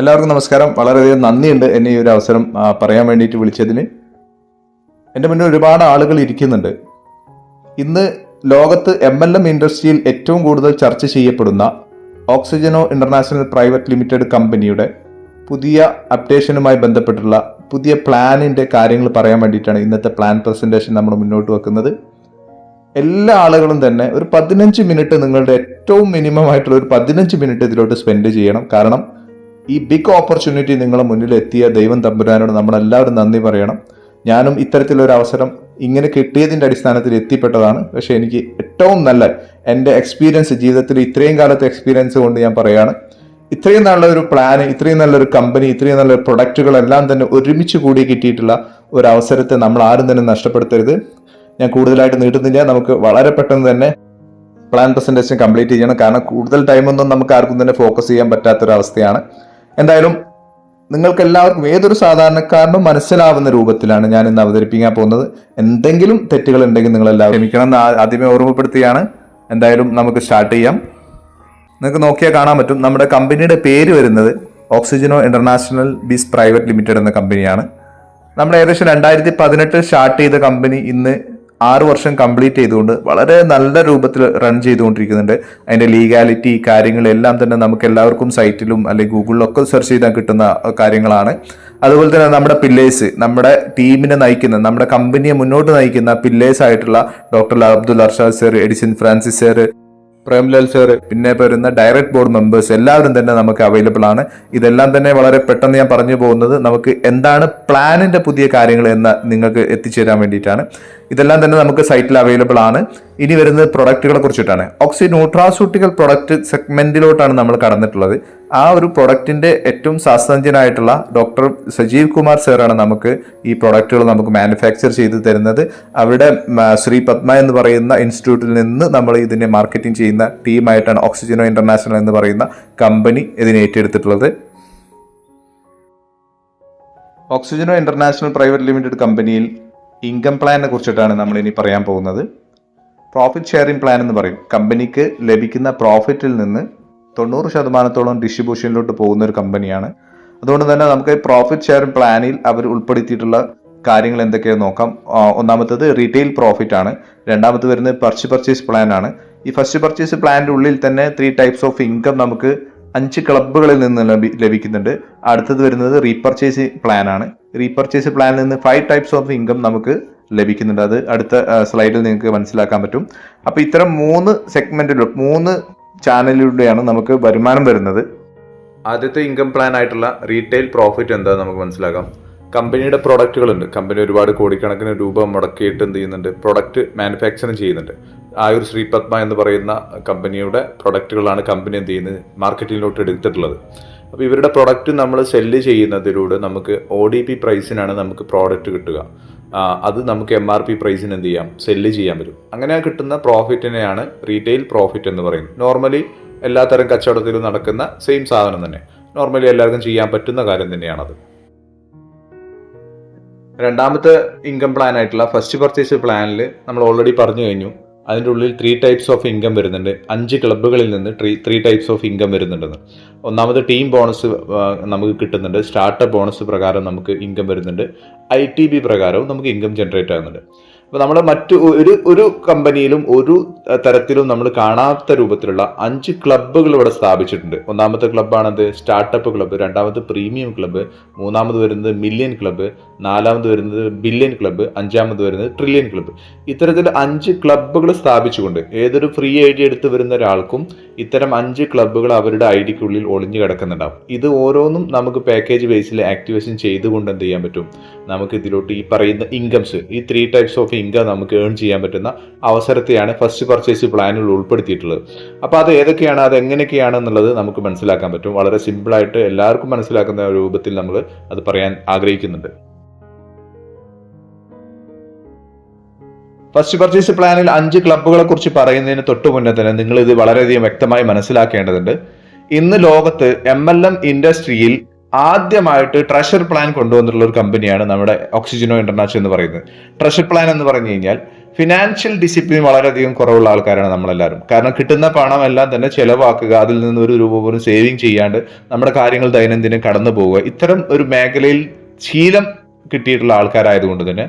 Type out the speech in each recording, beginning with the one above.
എല്ലാവർക്കും നമസ്കാരം. വളരെയധികം നന്ദിയുണ്ട് എന്നെ ഈ ഒരു അവസരം പറയാൻ വേണ്ടിയിട്ട് വിളിച്ചതിന്. എന്റെ മുന്നിൽ ഒരുപാട് ആളുകൾ ഇരിക്കുന്നുണ്ട്. ഇന്ന് ലോകത്ത് എം എൽ എം ഇൻഡസ്ട്രിയിൽ ഏറ്റവും കൂടുതൽ ചർച്ച ചെയ്യപ്പെടുന്ന ഓക്സിജനോ ഇന്റർനാഷണൽ പ്രൈവറ്റ് ലിമിറ്റഡ് കമ്പനിയുടെ പുതിയ അപ്ഡേഷനുമായി ബന്ധപ്പെട്ടുള്ള പുതിയ പ്ലാനിന്റെ കാര്യങ്ങൾ പറയാൻ വേണ്ടിയിട്ടാണ് ഇന്നത്തെ പ്ലാൻ പ്രസന്റേഷൻ നമ്മൾ മുന്നോട്ട് വെക്കുന്നത്. എല്ലാ ആളുകളും തന്നെ ഒരു പതിനഞ്ച് മിനിറ്റ് നിങ്ങളുടെ ഏറ്റവും മിനിമം ആയിട്ടുള്ള ഒരു പതിനഞ്ച് മിനിറ്റ് ഇതിലോട്ട് സ്പെൻഡ് ചെയ്യണം. കാരണം ഈ ബിഗ് ഓപ്പർച്യൂണിറ്റി നിങ്ങളെ മുന്നിൽ എത്തിയ ദൈവം തമ്പുരാനോട് നമ്മളെല്ലാവരും നന്ദി പറയണം. ഞാനും ഇത്തരത്തിലൊരു അവസരം ഇങ്ങനെ കിട്ടിയതിന്റെ അടിസ്ഥാനത്തിൽ എത്തിപ്പെട്ടതാണ്. പക്ഷേ എനിക്ക് ഏറ്റവും നല്ല എന്റെ എക്സ്പീരിയൻസ് ജീവിതത്തിൽ ഇത്രയും കാലത്തെ എക്സ്പീരിയൻസ് കൊണ്ട് ഞാൻ പറയുകയാണ് ഇത്രയും നല്ലൊരു പ്ലാന് ഇത്രയും നല്ലൊരു കമ്പനി ഇത്രയും നല്ലൊരു പ്രൊഡക്റ്റുകളെല്ലാം തന്നെ ഒരുമിച്ച് കൂടി കിട്ടിയിട്ടുള്ള ഒരു അവസരത്തെ നമ്മൾ ആരും തന്നെ നഷ്ടപ്പെടുത്തരുത്. ഞാൻ കൂടുതലായിട്ട് നീട്ടുന്നില്ല. നമുക്ക് വളരെ പെട്ടെന്ന് തന്നെ പ്ലാൻ പ്രസന്റേഷൻ കംപ്ലീറ്റ് ചെയ്യണം. കാരണം കൂടുതൽ ടൈമൊന്നും നമുക്ക് ആർക്കും തന്നെ ഫോക്കസ് ചെയ്യാൻ പറ്റാത്തൊരവസ്ഥയാണ്. എന്തായാലും നിങ്ങൾക്ക് എല്ലാവർക്കും ഏതൊരു സാധാരണക്കാരനും മനസ്സിലാവുന്ന രൂപത്തിലാണ് ഞാൻ ഇന്ന് അവതരിപ്പിക്കാൻ പോകുന്നത്. എന്തെങ്കിലും തെറ്റുകൾ ഉണ്ടെങ്കിൽ നിങ്ങൾ എല്ലാവരും ക്ഷമിക്കണം എന്ന് ആദ്യമേ ഓർമ്മപ്പെടുത്തിയാണ് എന്തായാലും നമുക്ക് സ്റ്റാർട്ട് ചെയ്യാം. നിങ്ങൾക്ക് നോക്കിയാൽ കാണാൻ പറ്റും. നമ്മുടെ കമ്പനിയുടെ പേര് വരുന്നത് Oxygeno international bees private limited എന്ന കമ്പനിയാണ്. നമ്മൾ ഏകദേശം രണ്ടായിരത്തി പതിനെട്ട് സ്റ്റാർട്ട് ചെയ്ത കമ്പനി ഇന്ന് ആറ് വർഷം കംപ്ലീറ്റ് ചെയ്തുകൊണ്ട് വളരെ നല്ല രൂപത്തിൽ റൺ ചെയ്തുകൊണ്ടിരിക്കുന്നുണ്ട്. അതിന്റെ ലീഗാലിറ്റി കാര്യങ്ങളെല്ലാം തന്നെ നമുക്ക് എല്ലാവർക്കും സൈറ്റിലും അല്ലെങ്കിൽ ഗൂഗിളിലൊക്കെ സെർച്ച് ചെയ്താൽ കിട്ടുന്ന കാര്യങ്ങളാണ്. അതുപോലെ തന്നെ നമ്മുടെ പില്ലേഴ്സ് നമ്മുടെ ടീമിനെ നയിക്കുന്ന നമ്മുടെ കമ്പനിയെ മുന്നോട്ട് നയിക്കുന്ന പില്ലേഴ്സ് ആയിട്ടുള്ള doctor Abdul Arshad sir Edison Francis sir Premlal sir പിന്നെ വരുന്ന ഡയറക്ട് ബോർഡ് മെമ്പേഴ്സ് എല്ലാവരും തന്നെ നമുക്ക് അവൈലബിൾ ആണ്. ഇതെല്ലാം തന്നെ വളരെ പെട്ടെന്ന് ഞാൻ പറഞ്ഞു പോകുന്നത് നമുക്ക് എന്താണ് പ്ലാനിന്റെ പുതിയ കാര്യങ്ങൾ എന്ന് നിങ്ങൾക്ക് എത്തിച്ചേരാൻ വേണ്ടിയിട്ടാണ്. ഇതെല്ലാം തന്നെ നമുക്ക് സൈറ്റിൽ അവൈലബിൾ ആണ്. ഇനി വരുന്നത് പ്രൊഡക്റ്റുകളെ കുറിച്ചിട്ടാണ്. ഓക്സി ന്യൂട്രാസ്യൂട്ടിക്കൽ പ്രൊഡക്റ്റ് സെഗ്മെന്റിലോട്ടാണ് നമ്മൾ കടന്നിട്ടുള്ളത്. ആ ഒരു പ്രൊഡക്റ്റിന്റെ ഏറ്റവും ശാസ്ത്രജ്ഞനായിട്ടുള്ള ഡോക്ടർ സജീവ് കുമാർ സാറാണ് നമുക്ക് ഈ പ്രൊഡക്റ്റുകൾ നമുക്ക് മാനുഫാക്ചർ ചെയ്ത് തരുന്നത്. അവിടെ ശ്രീ പത്മ എന്ന് പറയുന്ന ഇൻസ്റ്റിറ്റ്യൂട്ടിൽ നിന്ന് നമ്മൾ ഇതിനെ മാർക്കറ്റിംഗ് ചെയ്യുന്ന ടീമായിട്ടാണ് ഓക്സിജനോ ഇന്റർനാഷണൽ എന്ന് പറയുന്ന കമ്പനി ഇതിനെ ഏറ്റെടുത്തിട്ടുള്ളത്. ഓക്സിജനോ ഇന്റർനാഷണൽ പ്രൈവറ്റ് ലിമിറ്റഡ് കമ്പനിയിൽ ഇൻകം പ്ലാനിനെ കുറിച്ചിട്ടാണ് നമ്മൾ ഇനി പറയാൻ പോകുന്നത്. പ്രോഫിറ്റ് ഷെയറിംഗ് പ്ലാൻ എന്ന് പറയും. കമ്പനിക്ക് ലഭിക്കുന്ന പ്രോഫിറ്റിൽ നിന്ന് തൊണ്ണൂറ് ശതമാനത്തോളം ഡിസ്ട്രിബ്യൂഷനിലോട്ട് പോകുന്ന ഒരു കമ്പനിയാണ് അതുകൊണ്ട് തന്നെ നമുക്ക് പ്രോഫിറ്റ് ഷെയറിംഗ് പ്ലാനിൽ അവർ ഉൾപ്പെടുത്തിയിട്ടുള്ള കാര്യങ്ങൾ എന്തൊക്കെയാണ് നോക്കാം. ഒന്നാമത്തത് റീറ്റെയിൽ പ്രോഫിറ്റ് ആണ്. രണ്ടാമത് വരുന്നത് പർച്ച് പർച്ചേസ് പ്ലാൻ ആണ്. ഈ ഫസ്റ്റ് പർച്ചേസ് പ്ലാനിന്റെ ഉള്ളിൽ തന്നെ ത്രീ ടൈപ്സ് ഓഫ് ഇൻകം നമുക്ക് അഞ്ച് ക്ലബ്ബുകളിൽ നിന്ന് ലഭി- ലഭിക്കുന്നുണ്ട്. അടുത്തത് വരുന്നത് റീപർച്ചേസ് പ്ലാൻ ആണ്. റീപർച്ചേസ് പ്ലാനിൽ നിന്ന് ഫൈവ് ടൈപ്സ് ഓഫ് ഇൻകം നമുക്ക് ലഭിക്കുന്നുണ്ട്. അത് അടുത്ത സ്ലൈഡിൽ നിങ്ങൾക്ക് മനസ്സിലാക്കാൻ പറ്റും. അപ്പോൾ ഇത്തരം മൂന്ന് സെഗ്മെന്റിലൂടെ മൂന്ന് ചാനലിലൂടെയാണ് നമുക്ക് വരുമാനം വരുന്നത്. ആദ്യത്തെ ഇൻകം പ്ലാൻ ആയിട്ടുള്ള റീറ്റെയിൽ പ്രോഫിറ്റ് എന്താ നമുക്ക് മനസ്സിലാക്കാം. കമ്പനിയുടെ പ്രൊഡക്റ്റുകളുണ്ട് കമ്പനി ഒരുപാട് കോടിക്കണക്കിന് രൂപ മുടക്കിയിട്ട് എന്ത് ചെയ്യുന്നുണ്ട്? പ്രൊഡക്റ്റ് മാനുഫാക്ചറിങ് ചെയ്യുന്നുണ്ട്. ആയുർ ശ്രീപത്മ എന്ന് പറയുന്ന കമ്പനിയുടെ പ്രൊഡക്റ്റുകളാണ് കമ്പനി എന്ത് ചെയ്യുന്നത്? മാർക്കറ്റിലോട്ട് എടുത്തിട്ടുള്ളത്. അപ്പോൾ ഇവരുടെ പ്രൊഡക്റ്റ് നമ്മൾ സെല്ല് ചെയ്യുന്നതിലൂടെ നമുക്ക് ഒ ഡി പി പ്രൈസിനാണ് നമുക്ക് പ്രോഡക്റ്റ് കിട്ടുക. അത് നമുക്ക് എം ആർ പി പ്രൈസിന് എന്ത് ചെയ്യാം? സെല്ല് ചെയ്യാൻ പറ്റും. അങ്ങനെ കിട്ടുന്ന പ്രോഫിറ്റിനെയാണ് റീറ്റെയിൽ പ്രോഫിറ്റ് എന്ന് പറയുന്നത്. നോർമലി എല്ലാത്തരം കച്ചവടത്തിലും നടക്കുന്ന സെയിം സാധനം തന്നെ. നോർമലി എല്ലാവർക്കും ചെയ്യാൻ പറ്റുന്ന കാര്യം തന്നെയാണത്. രണ്ടാമത്തെ ഇൻകം പ്ലാൻ ആയിട്ടുള്ള ഫസ്റ്റ് പർച്ചേസ് പ്ലാനിൽ നമ്മൾ ഓൾറെഡി പറഞ്ഞു കഴിഞ്ഞു. അതിന്റെ ഉള്ളിൽ ത്രീ ടൈപ്സ് ഓഫ് ഇൻകം വരുന്നുണ്ട്. അഞ്ച് ക്ലബ്ബുകളിൽ നിന്ന് three three types of income വരുന്നുണ്ടെന്ന്. ഒന്നാമത് ടീം ബോണസ് നമുക്ക് കിട്ടുന്നുണ്ട്. സ്റ്റാർട്ടപ്പ് ബോണസ് പ്രകാരം നമുക്ക് ഇൻകം വരുന്നുണ്ട്. ഐ ടി ബി പ്രകാരവും നമുക്ക് ഇൻകം ജനറേറ്റ് ആകുന്നുണ്ട്. അപ്പോൾ നമ്മൾ മറ്റു ഒരു ഒരു കമ്പനിയിലും ഒരു തരത്തിലും നമ്മൾ കാണാത്ത രൂപത്തിലുള്ള അഞ്ച് ക്ലബ്ബുകൾ ഇവിടെ സ്ഥാപിച്ചിട്ടുണ്ട്. ഒന്നാമത്തെ ക്ലബ്ബാണത് സ്റ്റാർട്ടപ്പ് ക്ലബ്ബ് രണ്ടാമത് പ്രീമിയം ക്ലബ്ബ് മൂന്നാമത് വരുന്നത് മില്യൺ ക്ലബ്ബ് നാലാമത് വരുന്നത് ബില്യൺ ക്ലബ്ബ് അഞ്ചാമത് വരുന്നത് ട്രില്യൺ ക്ലബ്ബ്. ഇത്തരത്തിൽ അഞ്ച് ക്ലബ്ബുകൾ സ്ഥാപിച്ചുകൊണ്ട് ഏതൊരു ഫ്രീ ഐ ഡി എടുത്ത് വരുന്ന ഒരാൾക്കും ഇത്തരം അഞ്ച് ക്ലബ്ബുകൾ അവരുടെ ഐ ഡിക്കുള്ളിൽ ഒളിഞ്ഞു കിടക്കുന്നുണ്ടാവും. ഇത് ഓരോന്നും നമുക്ക് പാക്കേജ് ബേസിൽ ആക്ടിവേഷൻ ചെയ്തുകൊണ്ട് എന്ത് ചെയ്യാൻ പറ്റും? നമുക്ക് ഇതിലോട്ട് ഈ പറയുന്ന ഇൻകംസ് ഈ ത്രീ ടൈപ്സ് ഓഫ് ഇൻകം നമുക്ക് ഏൺ ചെയ്യാൻ പറ്റുന്ന അവസരത്തെയാണ് ഫസ്റ്റ് പർച്ചേസ് പ്ലാനിൽ ഉൾപ്പെടുത്തിയിട്ടുള്ളത്. അപ്പോൾ അത് ഏതൊക്കെയാണ് അത് എങ്ങനെയൊക്കെയാണ് എന്നുള്ളത് നമുക്ക് മനസ്സിലാക്കാൻ പറ്റും. വളരെ സിമ്പിളായിട്ട് എല്ലാവർക്കും മനസ്സിലാക്കുന്ന രൂപത്തിൽ നമ്മൾ അത് പറയാൻ ആഗ്രഹിക്കുന്നുണ്ട്. ഫസ്റ്റ് പർച്ചേസ് പ്ലാനിൽ അഞ്ച് ക്ലബ്ബുകളെ കുറിച്ച് പറയുന്നതിന് തൊട്ടു മുന്നേ തന്നെ നിങ്ങൾ ഇത് വളരെയധികം വ്യക്തമായി മനസ്സിലാക്കേണ്ടതുണ്ട്. ഇന്ന് ലോകത്ത് എം എൽ എം ഇൻഡസ്ട്രിയിൽ ആദ്യമായിട്ട് ട്രഷർ പ്ലാൻ കൊണ്ടുവന്നിട്ടുള്ള ഒരു കമ്പനിയാണ് നമ്മുടെ ഓക്സിജനോ ഇന്റർനാഷണൽ എന്ന് പറയുന്നത്. ട്രഷർ പ്ലാൻ എന്ന് പറഞ്ഞു കഴിഞ്ഞാൽ ഫിനാൻഷ്യൽ ഡിസിപ്ലിൻ വളരെയധികം കുറവുള്ള ആൾക്കാരാണ് നമ്മളെല്ലാവരും. കാരണം കിട്ടുന്ന പണം എല്ലാം തന്നെ ചെലവാക്കുക അതിൽ നിന്ന് ഒരു രൂപ പോലും സേവിങ് ചെയ്യാണ്ട് നമ്മുടെ കാര്യങ്ങൾ ദൈനംദിനം കടന്നു പോവുക. ഇത്തരം ഒരു മേഖലയിൽ ശീലം കിട്ടിയിട്ടുള്ള ആൾക്കാരായതുകൊണ്ട് തന്നെ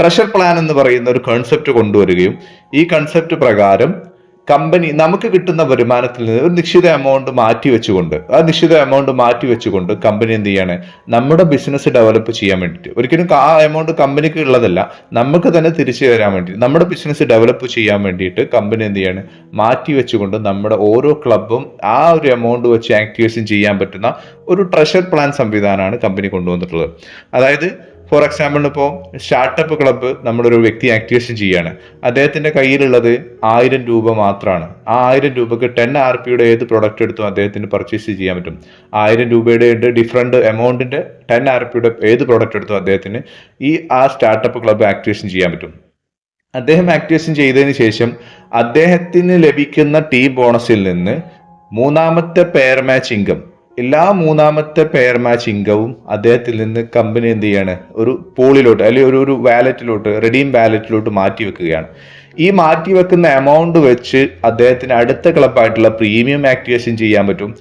ട്രഷർ പ്ലാൻ എന്ന് പറയുന്ന ഒരു കൺസെപ്റ്റ് കൊണ്ടുവരികയും ഈ കൺസെപ്റ്റ് പ്രകാരം കമ്പനി നമുക്ക് കിട്ടുന്ന വരുമാനത്തിൽ നിന്ന് ഒരു നിശ്ചിത എമൗണ്ട് മാറ്റി വെച്ചുകൊണ്ട് ആ നിശ്ചിത എമൗണ്ട് മാറ്റി വെച്ചുകൊണ്ട് കമ്പനി എന്ത് ചെയ്യാണ്? നമ്മുടെ ബിസിനസ് ഡെവലപ്പ് ചെയ്യാൻ വേണ്ടിയിട്ട്. ഒരിക്കലും ആ എമൗണ്ട് കമ്പനിക്ക് ഉള്ളതല്ല നമുക്ക് തന്നെ തിരിച്ചു തരാൻ വേണ്ടി. നമ്മുടെ ബിസിനസ് ഡെവലപ്പ് ചെയ്യാൻ വേണ്ടിയിട്ട് കമ്പനി എന്ത് ചെയ്യാണ്? മാറ്റി വെച്ചുകൊണ്ട് നമ്മുടെ ഓരോ ക്ലബും ആ ഒരു എമൗണ്ട് വെച്ച് ആക്ടിവേഷൻ ചെയ്യാൻ പറ്റുന്ന ഒരു ട്രഷർ പ്ലാൻ സംവിധാനമാണ് കമ്പനി കൊണ്ടുവന്നിട്ടുള്ളത്. അതായത് ഫോർ എക്സാമ്പിളിന് ഇപ്പോൾ സ്റ്റാർട്ടപ്പ് ക്ലബ്ബ് നമ്മളൊരു വ്യക്തി ആക്ടിവേഷൻ ചെയ്യാണ്. അദ്ദേഹത്തിന്റെ കയ്യിലുള്ളത് ആയിരം രൂപ മാത്രമാണ് ആ ആയിരം രൂപക്ക് ടെൻ ആർ പിയുടെ ഏത് പ്രൊഡക്റ്റ് എടുത്തും അദ്ദേഹത്തിന് പർച്ചേസ് ചെയ്യാൻ പറ്റും. ആയിരം രൂപയുടെ ഉണ്ട് ഡിഫറെന്റ് എമൗണ്ടിന്റെ ടെൻ ആർ പിയുടെ ഏത് പ്രൊഡക്റ്റ് എടുത്തും അദ്ദേഹത്തിന് ഈ ആ സ്റ്റാർട്ടപ്പ് ക്ലബ്ബ് ആക്ടിവേഷൻ ചെയ്യാൻ പറ്റും. അദ്ദേഹം ആക്ടിവേഷൻ ചെയ്തതിന് ശേഷം അദ്ദേഹത്തിന് ലഭിക്കുന്ന ടീം ബോണസിൽ നിന്ന് മൂന്നാമത്തെ പെയർ മാച്ച് ഇൻകം എല്ലാ മൂന്നാമത്തെ പെയർ മാച്ച് ഇൻകവും അദ്ദേഹത്തിൽ നിന്ന് കമ്പനി എന്ത് ചെയ്യാണ്? ഒരു പോളിലോട്ട് അല്ലെങ്കിൽ ഒരു ഒരു വാലറ്റിലോട്ട് റെഡീം വാലറ്റിലോട്ട് മാറ്റി വെക്കുകയാണ്. ഈ മാറ്റി വെക്കുന്ന എമൗണ്ട് വെച്ച് അദ്ദേഹത്തിന് അടുത്ത ക്ലബായിട്ടുള്ള പ്രീമിയം ആക്ടിവേഷൻ ചെയ്യാൻ പറ്റും.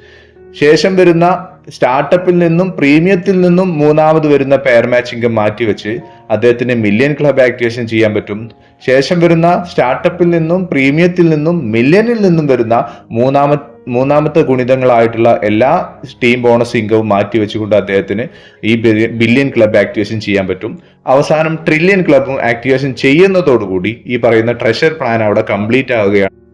ശേഷം വരുന്ന സ്റ്റാർട്ടപ്പിൽ നിന്നും പ്രീമിയത്തിൽ നിന്നും മൂന്നാമത് വരുന്ന പെയർ മാച്ച് ഇൻകം മാറ്റി വെച്ച് അദ്ദേഹത്തിന് മില്യൺ ക്ലബ് ആക്ടിവേഷൻ ചെയ്യാൻ പറ്റും. ശേഷം വരുന്ന സ്റ്റാർട്ടപ്പിൽ നിന്നും പ്രീമിയത്തിൽ നിന്നും മില്യണിൽ നിന്നും വരുന്ന മൂന്നാമ മൂന്നാമത്തെ ഗുണിതങ്ങളായിട്ടുള്ള എല്ലാ ടീം ബോണസ് ഇൻകവും മാറ്റി വെച്ചുകൊണ്ട് അദ്ദേഹത്തിന് ഈ ബില്യൺ ക്ലബ് ആക്ടിവേഷൻ ചെയ്യാൻ പറ്റും. അവസാനം ട്രില്യൺ ക്ലബും ആക്ടിവേഷൻ ചെയ്യുന്നതോടുകൂടി ഈ പറയുന്ന ട്രഷർ പ്ലാൻ അവിടെ കംപ്ലീറ്റ് ആവുകയാണ്.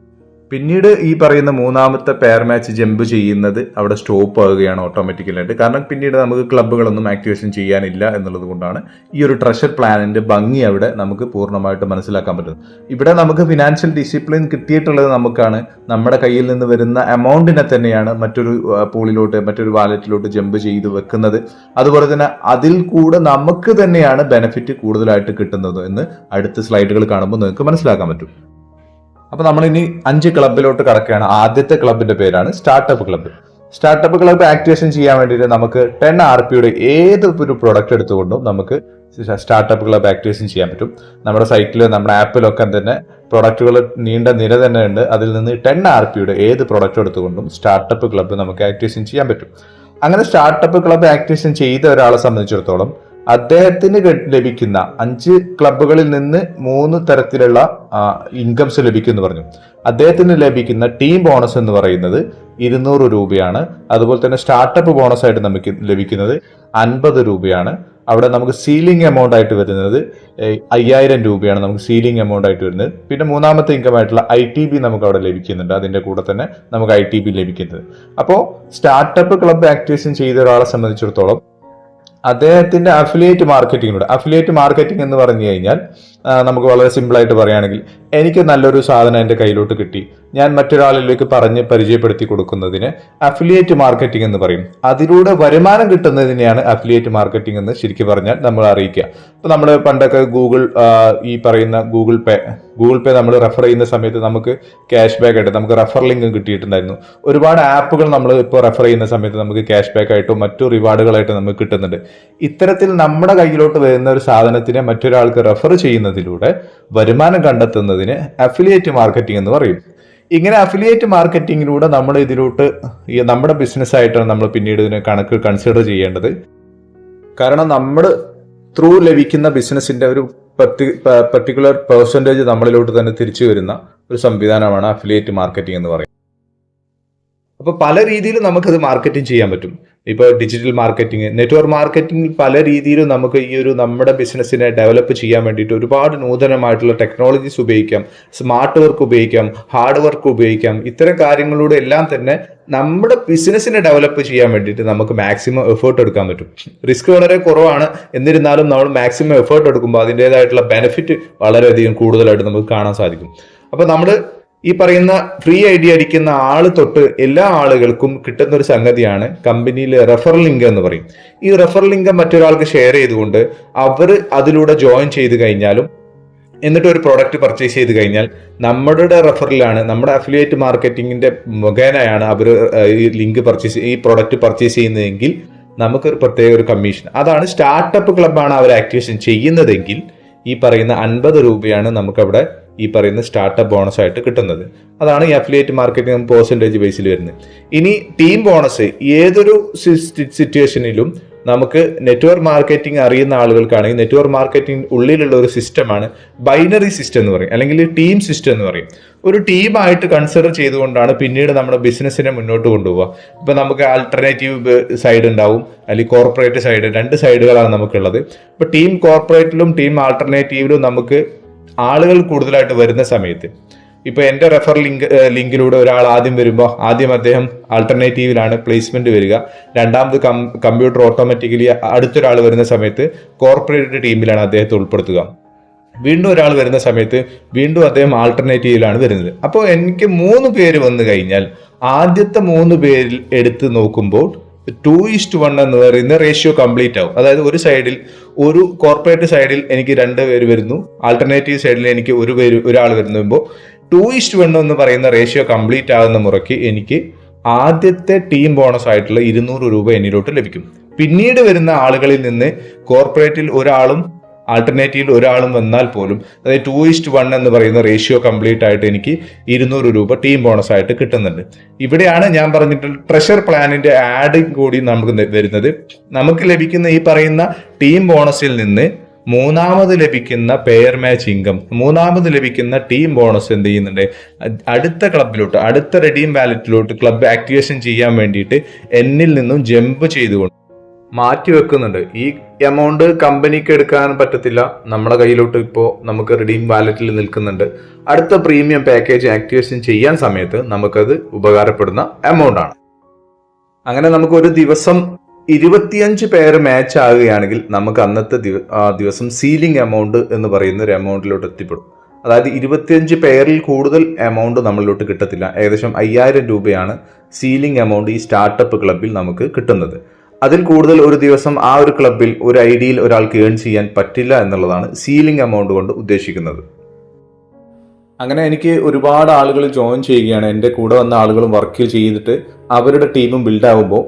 പിന്നീട് ഈ പറയുന്ന മൂന്നാമത്തെ പെയർ മാച്ച് ജമ്പ് ചെയ്യുന്നത് അവിടെ സ്റ്റോപ്പ് ആകുകയാണ് ഓട്ടോമാറ്റിക്കലായിട്ട് കാരണം പിന്നീട് നമുക്ക് ക്ലബ്ബുകളൊന്നും ആക്ടിവേഷൻ ചെയ്യാനില്ല എന്നുള്ളത് കൊണ്ടാണ് ഈ ഒരു ട്രഷർ പ്ലാനിന്റെ ഭംഗി അവിടെ നമുക്ക് പൂർണമായിട്ട് മനസ്സിലാക്കാൻ പറ്റുന്നത്. ഇവിടെ നമുക്ക് ഫിനാൻഷ്യൽ ഡിസിപ്ലിൻ കിട്ടിയിട്ടുള്ളത് നമുക്കാണ്. നമ്മുടെ കയ്യിൽ നിന്ന് വരുന്ന എമൗണ്ടിനെ തന്നെയാണ് മറ്റൊരു പൂളിലോട്ട് മറ്റൊരു വാലറ്റിലോട്ട് ജമ്പ് ചെയ്ത് വെക്കുന്നത്. അതുപോലെ തന്നെ അതിൽ കൂടെ നമുക്ക് തന്നെയാണ് ബെനിഫിറ്റ് കൂടുതലായിട്ട് കിട്ടുന്നത് എന്ന് അടുത്ത സ്ലൈഡുകൾ കാണുമ്പോൾ നിങ്ങൾക്ക് മനസ്സിലാക്കാൻ പറ്റും. അപ്പൊ നമ്മൾ ഇനി അഞ്ച് ക്ലബിലോട്ട് കടക്കുകയാണ്. ആദ്യത്തെ ക്ലബിന്റെ പേരാണ് startup club startup club activation ചെയ്യാൻ വേണ്ടിയിട്ട് നമുക്ക് ടെൻ ആർ പിയുടെ ഏത് ഒരു പ്രൊഡക്റ്റ് എടുത്തുകൊണ്ടും നമുക്ക് സ്റ്റാർട്ടപ്പ് ക്ലബ്ബ് ആക്ടിവേഷൻ ചെയ്യാൻ പറ്റും. നമ്മുടെ സൈറ്റിൽ നമ്മുടെ ആപ്പിലൊക്കെ തന്നെ പ്രൊഡക്റ്റുകൾ നീണ്ട നിര തന്നെ ഉണ്ട്. അതിൽ നിന്ന് ടെൻ ആർ പിയുടെ ഏത് പ്രൊഡക്റ്റ് എടുത്തുകൊണ്ടും സ്റ്റാർട്ടപ്പ് ക്ലബ്ബ് നമുക്ക് ആക്ടിവേഷൻ ചെയ്യാൻ പറ്റും. അങ്ങനെ സ്റ്റാർട്ടപ്പ് ക്ലബ്ബ് ആക്ടിവേഷൻ ചെയ്ത ഒരാളെ സംബന്ധിച്ചിടത്തോളം അദ്ദേഹത്തിന് ലഭിക്കുന്ന അഞ്ച് ക്ലബുകളിൽ നിന്ന് മൂന്ന് തരത്തിലുള്ള ഇൻകംസ് ലഭിക്കും എന്ന് പറഞ്ഞു. അദ്ദേഹത്തിന് ലഭിക്കുന്ന ടീം ബോണസ് എന്ന് പറയുന്നത് ഇരുന്നൂറ് രൂപയാണ്. അതുപോലെ തന്നെ സ്റ്റാർട്ടപ്പ് ബോണസ് ആയിട്ട് നമുക്ക് ലഭിക്കുന്നത് അൻപത് രൂപയാണ്. അവിടെ നമുക്ക് സീലിംഗ് എമൗണ്ട് ആയിട്ട് വരുന്നത് അയ്യായിരം രൂപയാണ് നമുക്ക് സീലിംഗ് എമൗണ്ട് ആയിട്ട് വരുന്നത്. പിന്നെ മൂന്നാമത്തെ ഇൻകം ആയിട്ടുള്ള ഐ ടി ബി നമുക്ക് അവിടെ ലഭിക്കുന്നുണ്ട്. അതിന്റെ കൂടെ തന്നെ നമുക്ക് ഐ ടി ബി ലഭിക്കുന്നത്. അപ്പോൾ സ്റ്റാർട്ടപ്പ് ക്ലബ് ആക്ടിവേഷൻ ചെയ്ത ഒരാളെ സംബന്ധിച്ചിടത്തോളം അദ്ദേഹത്തിന്റെ അഫിലിയേറ്റ് മാർക്കറ്റിംഗിലൂടെ അഫിലിയേറ്റ് മാർക്കറ്റിംഗ് എന്ന് പറഞ്ഞു കഴിഞ്ഞാൽ നമുക്ക് വളരെ സിമ്പിളായിട്ട് പറയുകയാണെങ്കിൽ എനിക്ക് നല്ലൊരു സാധനം എന്റെ കയ്യിലോട്ട് കിട്ടി. ഞാൻ മറ്റൊരാളിലേക്ക് പറഞ്ഞ് പരിചയപ്പെടുത്തി കൊടുക്കുന്നതിന് അഫിലിയേറ്റ് മാർക്കറ്റിംഗ് എന്ന് പറയും. അതിലൂടെ വരുമാനം കിട്ടുന്നതിനെയാണ് അഫിലിയേറ്റ് മാർക്കറ്റിംഗ് എന്ന് ശരിക്കും പറഞ്ഞാൽ നമ്മൾ അറിയിക്കുക. അപ്പോൾ നമ്മൾ പണ്ടൊക്കെ ഗൂഗിൾ ഈ പറയുന്ന ഗൂഗിൾ പേ ഗൂഗിൾ പേ നമ്മൾ റെഫർ ചെയ്യുന്ന സമയത്ത് നമുക്ക് ക്യാഷ് ബാക്ക് ആയിട്ട് നമുക്ക് റെഫർ ലിങ്കും കിട്ടിയിട്ടുണ്ടായിരുന്നു. ഒരുപാട് ആപ്പുകൾ നമ്മൾ ഇപ്പോൾ റെഫർ ചെയ്യുന്ന സമയത്ത് നമുക്ക് ക്യാഷ് ബാക്ക് ആയിട്ടും മറ്റു റിവാർഡുകളായിട്ടും നമുക്ക് കിട്ടുന്നുണ്ട്. ഇത്തരത്തിൽ നമ്മുടെ കയ്യിലോട്ട് വരുന്ന ഒരു സാധനത്തിനെ മറ്റൊരാൾക്ക് റെഫർ ചെയ്യുന്നതിലൂടെ വരുമാനം കണ്ടെത്തുന്നതിന് അഫിലിയേറ്റ് മാർക്കറ്റിംഗ് എന്ന് പറയും. ഇങ്ങനെ അഫിലിയേറ്റ് മാർക്കറ്റിങ്ങിലൂടെ നമ്മൾ ഇതിലോട്ട് നമ്മുടെ ബിസിനസ്സായിട്ടാണ് നമ്മൾ പിന്നീട് ഇതിനെ കണക്ക് കൺസിഡർ ചെയ്യേണ്ടത്. കാരണം നമ്മൾ ത്രൂ ലഭിക്കുന്ന ബിസിനസ്സിന്റെ ഒരു പെർട്ടിക്കുലർ പെർസെന്റേജ് നമ്മളിലോട്ട് തന്നെ തിരിച്ചു വരുന്ന ഒരു സംവിധാനമാണ് അഫിലിയേറ്റ് മാർക്കറ്റിംഗ് എന്ന് പറയുന്നത്. അപ്പോൾ പല രീതിയിൽ നമുക്കത് മാർക്കറ്റിംഗ് ചെയ്യാൻ പറ്റും. ഇപ്പോൾ ഡിജിറ്റൽ മാർക്കറ്റിംഗ് നെറ്റ്വർക്ക് മാർക്കറ്റിംഗ് പല രീതിയിലും നമുക്ക് ഈ ഒരു നമ്മുടെ ബിസിനസ്സിനെ ഡെവലപ്പ് ചെയ്യാൻ വേണ്ടിയിട്ട് ഒരുപാട് നൂതനമായിട്ടുള്ള ടെക്നോളജീസ് ഉപയോഗിക്കാം. സ്മാർട്ട് വർക്ക് ഉപയോഗിക്കാം ഹാർഡ് വർക്ക് ഉപയോഗിക്കാം. ഇത്തരം കാര്യങ്ങളിലൂടെ എല്ലാം തന്നെ നമ്മുടെ ബിസിനസ്സിനെ ഡെവലപ്പ് ചെയ്യാൻ വേണ്ടിയിട്ട് നമുക്ക് മാക്സിമം എഫേർട്ട് എടുക്കാൻ പറ്റും. റിസ്ക് വളരെ കുറവാണ്. എന്നിരുന്നാലും നമ്മൾ മാക്സിമം എഫേർട്ട് എടുക്കുമ്പോൾ അതിന്റെതായിട്ടുള്ള ബെനിഫിറ്റ് വളരെയധികം കൂടുതലായിട്ട് നമുക്ക് കാണാൻ സാധിക്കും. അപ്പോൾ നമ്മൾ ഈ പറയുന്ന ഫ്രീ ഐ ഡി അടിക്കുന്ന ആൾ തൊട്ട് എല്ലാ ആളുകൾക്കും കിട്ടുന്ന ഒരു സംഗതിയാണ് കമ്പനിയിൽ റെഫർ ലിങ്ക് എന്ന് പറയും. ഈ റെഫർ ലിങ്ക് മറ്റൊരാൾക്ക് ഷെയർ ചെയ്തുകൊണ്ട് അവർ അതിലൂടെ ജോയിൻ ചെയ്ത് കഴിഞ്ഞാലും എന്നിട്ട് ഒരു പ്രോഡക്റ്റ് പർച്ചേസ് ചെയ്ത് കഴിഞ്ഞാൽ നമ്മുടെ റെഫറിലാണ് നമ്മുടെ അഫിലിയേറ്റ് മാർക്കറ്റിംഗിന്റെ മുഖേനയാണ് അവർ ഈ ലിങ്ക് പർച്ചേസ് ഈ പ്രോഡക്റ്റ് പർച്ചേസ് ചെയ്യുന്നതെങ്കിൽ നമുക്ക് ഒരു പ്രത്യേക ഒരു കമ്മീഷൻ അതാണ് സ്റ്റാർട്ടപ്പ് ക്ലബ്ബാണ് അവർ ആക്ടിവേഷൻ ചെയ്യുന്നതെങ്കിൽ ഈ പറയുന്ന അൻപത് രൂപയാണ് നമുക്കവിടെ ഈ പറയുന്ന സ്റ്റാർട്ടപ്പ് ബോണസ് ആയിട്ട് കിട്ടുന്നത്. അതാണ് ഈ അഫിലിയേറ്റ് മാർക്കറ്റിംഗ് പെർസെന്റേജ് ബേസിൽ വരുന്നത്. ഇനി ടീം ബോണസ് ഏതൊരു സിറ്റുവേഷനിലും നമുക്ക് നെറ്റ്വർക്ക് മാർക്കറ്റിംഗ് അറിയുന്ന ആളുകൾക്കാണെങ്കിൽ നെറ്റ്വർക്ക് മാർക്കറ്റിംഗ് ഉള്ളിലുള്ള ഒരു സിസ്റ്റമാണ് ബൈനറി സിസ്റ്റം എന്ന് പറയും. അല്ലെങ്കിൽ ടീം സിസ്റ്റം എന്ന് പറയും. ഒരു ടീമായിട്ട് കൺസിഡർ ചെയ്തുകൊണ്ടാണ് പിന്നീട് നമ്മുടെ ബിസിനസ്സിനെ മുന്നോട്ട് കൊണ്ടുപോകുക ഇപ്പം നമുക്ക് ആൾട്ടർനേറ്റീവ് സൈഡ് ഉണ്ടാവും. അല്ലെങ്കിൽ കോർപ്പറേറ്റ് സൈഡ് രണ്ട് സൈഡുകളാണ് നമുക്കുള്ളത്. ഇപ്പം ടീം കോർപ്പറേറ്റിലും ടീം ആൾട്ടർനേറ്റീവിലും നമുക്ക് ആളുകൾ കൂടുതലായിട്ട് വരുന്ന സമയത്ത്. ഇപ്പൊ എന്റെ റെഫർ ലിങ്ക് ലിങ്കിലൂടെ ഒരാൾ ആദ്യം വരുമ്പോൾ ആദ്യം അദ്ദേഹം ആൾട്ടർനേറ്റീവിലാണ് പ്ലേസ്മെന്റ് വരിക. രണ്ടാമത് കമ്പ്യൂട്ടർ ഓട്ടോമാറ്റിക്കലി അടുത്തൊരാൾ വരുന്ന സമയത്ത് കോർപ്പറേറ്റ് ടീമിലാണ് അദ്ദേഹത്തെ ഉൾപ്പെടുത്തുക. വീണ്ടും ഒരാൾ വരുന്ന സമയത്ത് വീണ്ടും അദ്ദേഹം ആൾട്ടർനേറ്റീവിലാണ് വരുന്നത്. അപ്പോൾ എനിക്ക് മൂന്ന് പേര് വന്നു കഴിഞ്ഞാൽ ആദ്യത്തെ മൂന്ന് പേരിൽ എടുത്ത് നോക്കുമ്പോൾ ടു ഈസ്റ്റ് വൺ എന്ന് പറയുന്ന റേഷ്യോ കംപ്ലീറ്റ് ആവും. അതായത് ഒരു സൈഡിൽ ഒരു കോർപ്പറേറ്റ് സൈഡിൽ എനിക്ക് രണ്ട് പേര് വരുന്നു. ആൾട്ടർനേറ്റീവ് സൈഡിൽ എനിക്ക് ഒരു പേര് ഒരാൾ വരുമ്പോൾ ടു ഈസ്റ്റ് വൺ എന്ന് പറയുന്ന റേഷ്യോ കംപ്ലീറ്റ് ആകുന്ന മുറയ്ക്ക് എനിക്ക് ആദ്യത്തെ ടീം ബോണസ് ആയിട്ടുള്ള ഇരുന്നൂറ് രൂപ എന്നിലോട്ട് ലഭിക്കും. പിന്നീട് വരുന്ന ആളുകളിൽ നിന്ന് കോർപ്പറേറ്റിൽ ഒരാളും ആൾട്ടർനേറ്റീവിൽ ഒരാളും വന്നാൽ പോലും അതായത് ടു ഇസ്റ്റ് വൺ എന്ന് പറയുന്ന റേഷ്യോ കംപ്ലീറ്റ് ആയിട്ട് എനിക്ക് ഇരുന്നൂറ് രൂപ ടീം ബോണസ് ആയിട്ട് കിട്ടുന്നുണ്ട്. ഇവിടെയാണ് ഞാൻ പറഞ്ഞിട്ടുള്ള ട്രഷർ പ്ലാനിന്റെ ആഡ് കൂടി നമുക്ക് വരുന്നത്. നമുക്ക് ലഭിക്കുന്ന ഈ പറയുന്ന ടീം ബോണസിൽ നിന്ന് മൂന്നാമത് ലഭിക്കുന്ന പെയർ മാച്ച് ഇൻകം മൂന്നാമത് ലഭിക്കുന്ന ടീം ബോണസ് എന്ത് ചെയ്യുന്നുണ്ട്? അടുത്ത ക്ലബിലോട്ട് അടുത്ത റെഡീം വാലറ്റിലോട്ട് ക്ലബ് ആക്ടിവേഷൻ ചെയ്യാൻ വേണ്ടിയിട്ട് എന്നിൽ നിന്നും ജമ്പ് ചെയ്തുകൊണ്ട് മാറ്റി വെക്കുന്നുണ്ട്. ഈ എമൗണ്ട് കമ്പനിക്ക് എടുക്കാൻ പറ്റത്തില്ല. നമ്മുടെ കയ്യിലോട്ട് ഇപ്പോൾ നമുക്ക് റിഡീം വാലറ്റിൽ നിൽക്കുന്നുണ്ട്. അടുത്ത പ്രീമിയം പാക്കേജ് ആക്ടിവേഷൻ ചെയ്യാൻ സമയത്ത് നമുക്കത് ഉപകാരപ്പെടുന്ന എമൗണ്ട് ആണ്. അങ്ങനെ നമുക്ക് ഒരു ദിവസം ഇരുപത്തിയഞ്ച് പേര് മാച്ച് ആകുകയാണെങ്കിൽ നമുക്ക് അന്നത്തെ ദിവസം സീലിംഗ് എമൗണ്ട് എന്ന് പറയുന്ന ഒരു എമൗണ്ടിലോട്ട് എത്തിപ്പെടും. അതായത് ഇരുപത്തിയഞ്ച് പേരിൽ കൂടുതൽ എമൗണ്ട് നമ്മളിലോട്ട് കിട്ടത്തില്ല. ഏകദേശം അയ്യായിരം രൂപയാണ് സീലിംഗ് എമൗണ്ട് ഈ സ്റ്റാർട്ടപ്പ് ക്ലബിൽ നമുക്ക് കിട്ടുന്നത്. അതിൽ കൂടുതൽ ഒരു ദിവസം ആ ഒരു ക്ലബിൽ ഒരു ഐ ഡിയിൽ ഒരാൾക്ക് ഏൺ ചെയ്യാൻ പറ്റില്ല എന്നുള്ളതാണ് സീലിംഗ് എമൗണ്ട് കൊണ്ട് ഉദ്ദേശിക്കുന്നത്. അങ്ങനെ എനിക്ക് ഒരുപാട് ആളുകൾ ജോയിൻ ചെയ്യുകയാണ്. എന്റെ കൂടെ വന്ന ആളുകളും വർക്ക് ചെയ്തിട്ട് അവരുടെ ടീമും ബിൽഡ് ആകുമ്പോൾ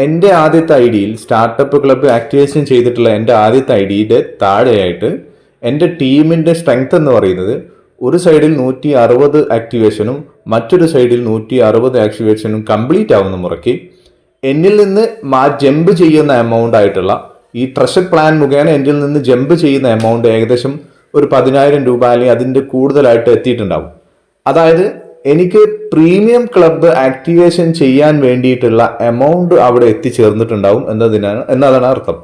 എന്റെ ആദ്യത്തെ ഐ ഡിയിൽ സ്റ്റാർട്ടപ്പ് ക്ലബ്ബ് ആക്ടിവേഷൻ ചെയ്തിട്ടുള്ള എന്റെ ആദ്യത്തെ ഐ ഡിയുടെ താഴെയായിട്ട് എന്റെ ടീമിന്റെ സ്ട്രെങ്ത് എന്ന് പറയുന്നത് ഒരു സൈഡിൽ നൂറ്റി അറുപത് ആക്ടിവേഷനും മറ്റൊരു സൈഡിൽ നൂറ്റി അറുപത് ആക്ടിവേഷനും കംപ്ലീറ്റ് ആവുന്ന മുറയ്ക്ക് എന്നിൽ നിന്ന് മാ ജമ്പ് ചെയ്യുന്ന എമൗണ്ട് ആയിട്ടുള്ള ഈ ട്രഷർ പ്ലാൻ മുഖേന എന്നിൽ നിന്ന് ജമ്പ് ചെയ്യുന്ന എമൗണ്ട് ഏകദേശം ഒരു പതിനായിരം രൂപ അല്ലെങ്കിൽ അതിന്റെ കൂടുതലായിട്ട് എത്തിയിട്ടുണ്ടാവും. അതായത് എനിക്ക് പ്രീമിയം ക്ലബ്ബ് ആക്ടിവേഷൻ ചെയ്യാൻ വേണ്ടിയിട്ടുള്ള എമൗണ്ട് അവിടെ എത്തിച്ചേർന്നിട്ടുണ്ടാവും എന്നതിനാണ് എന്നതാണ് അർത്ഥം.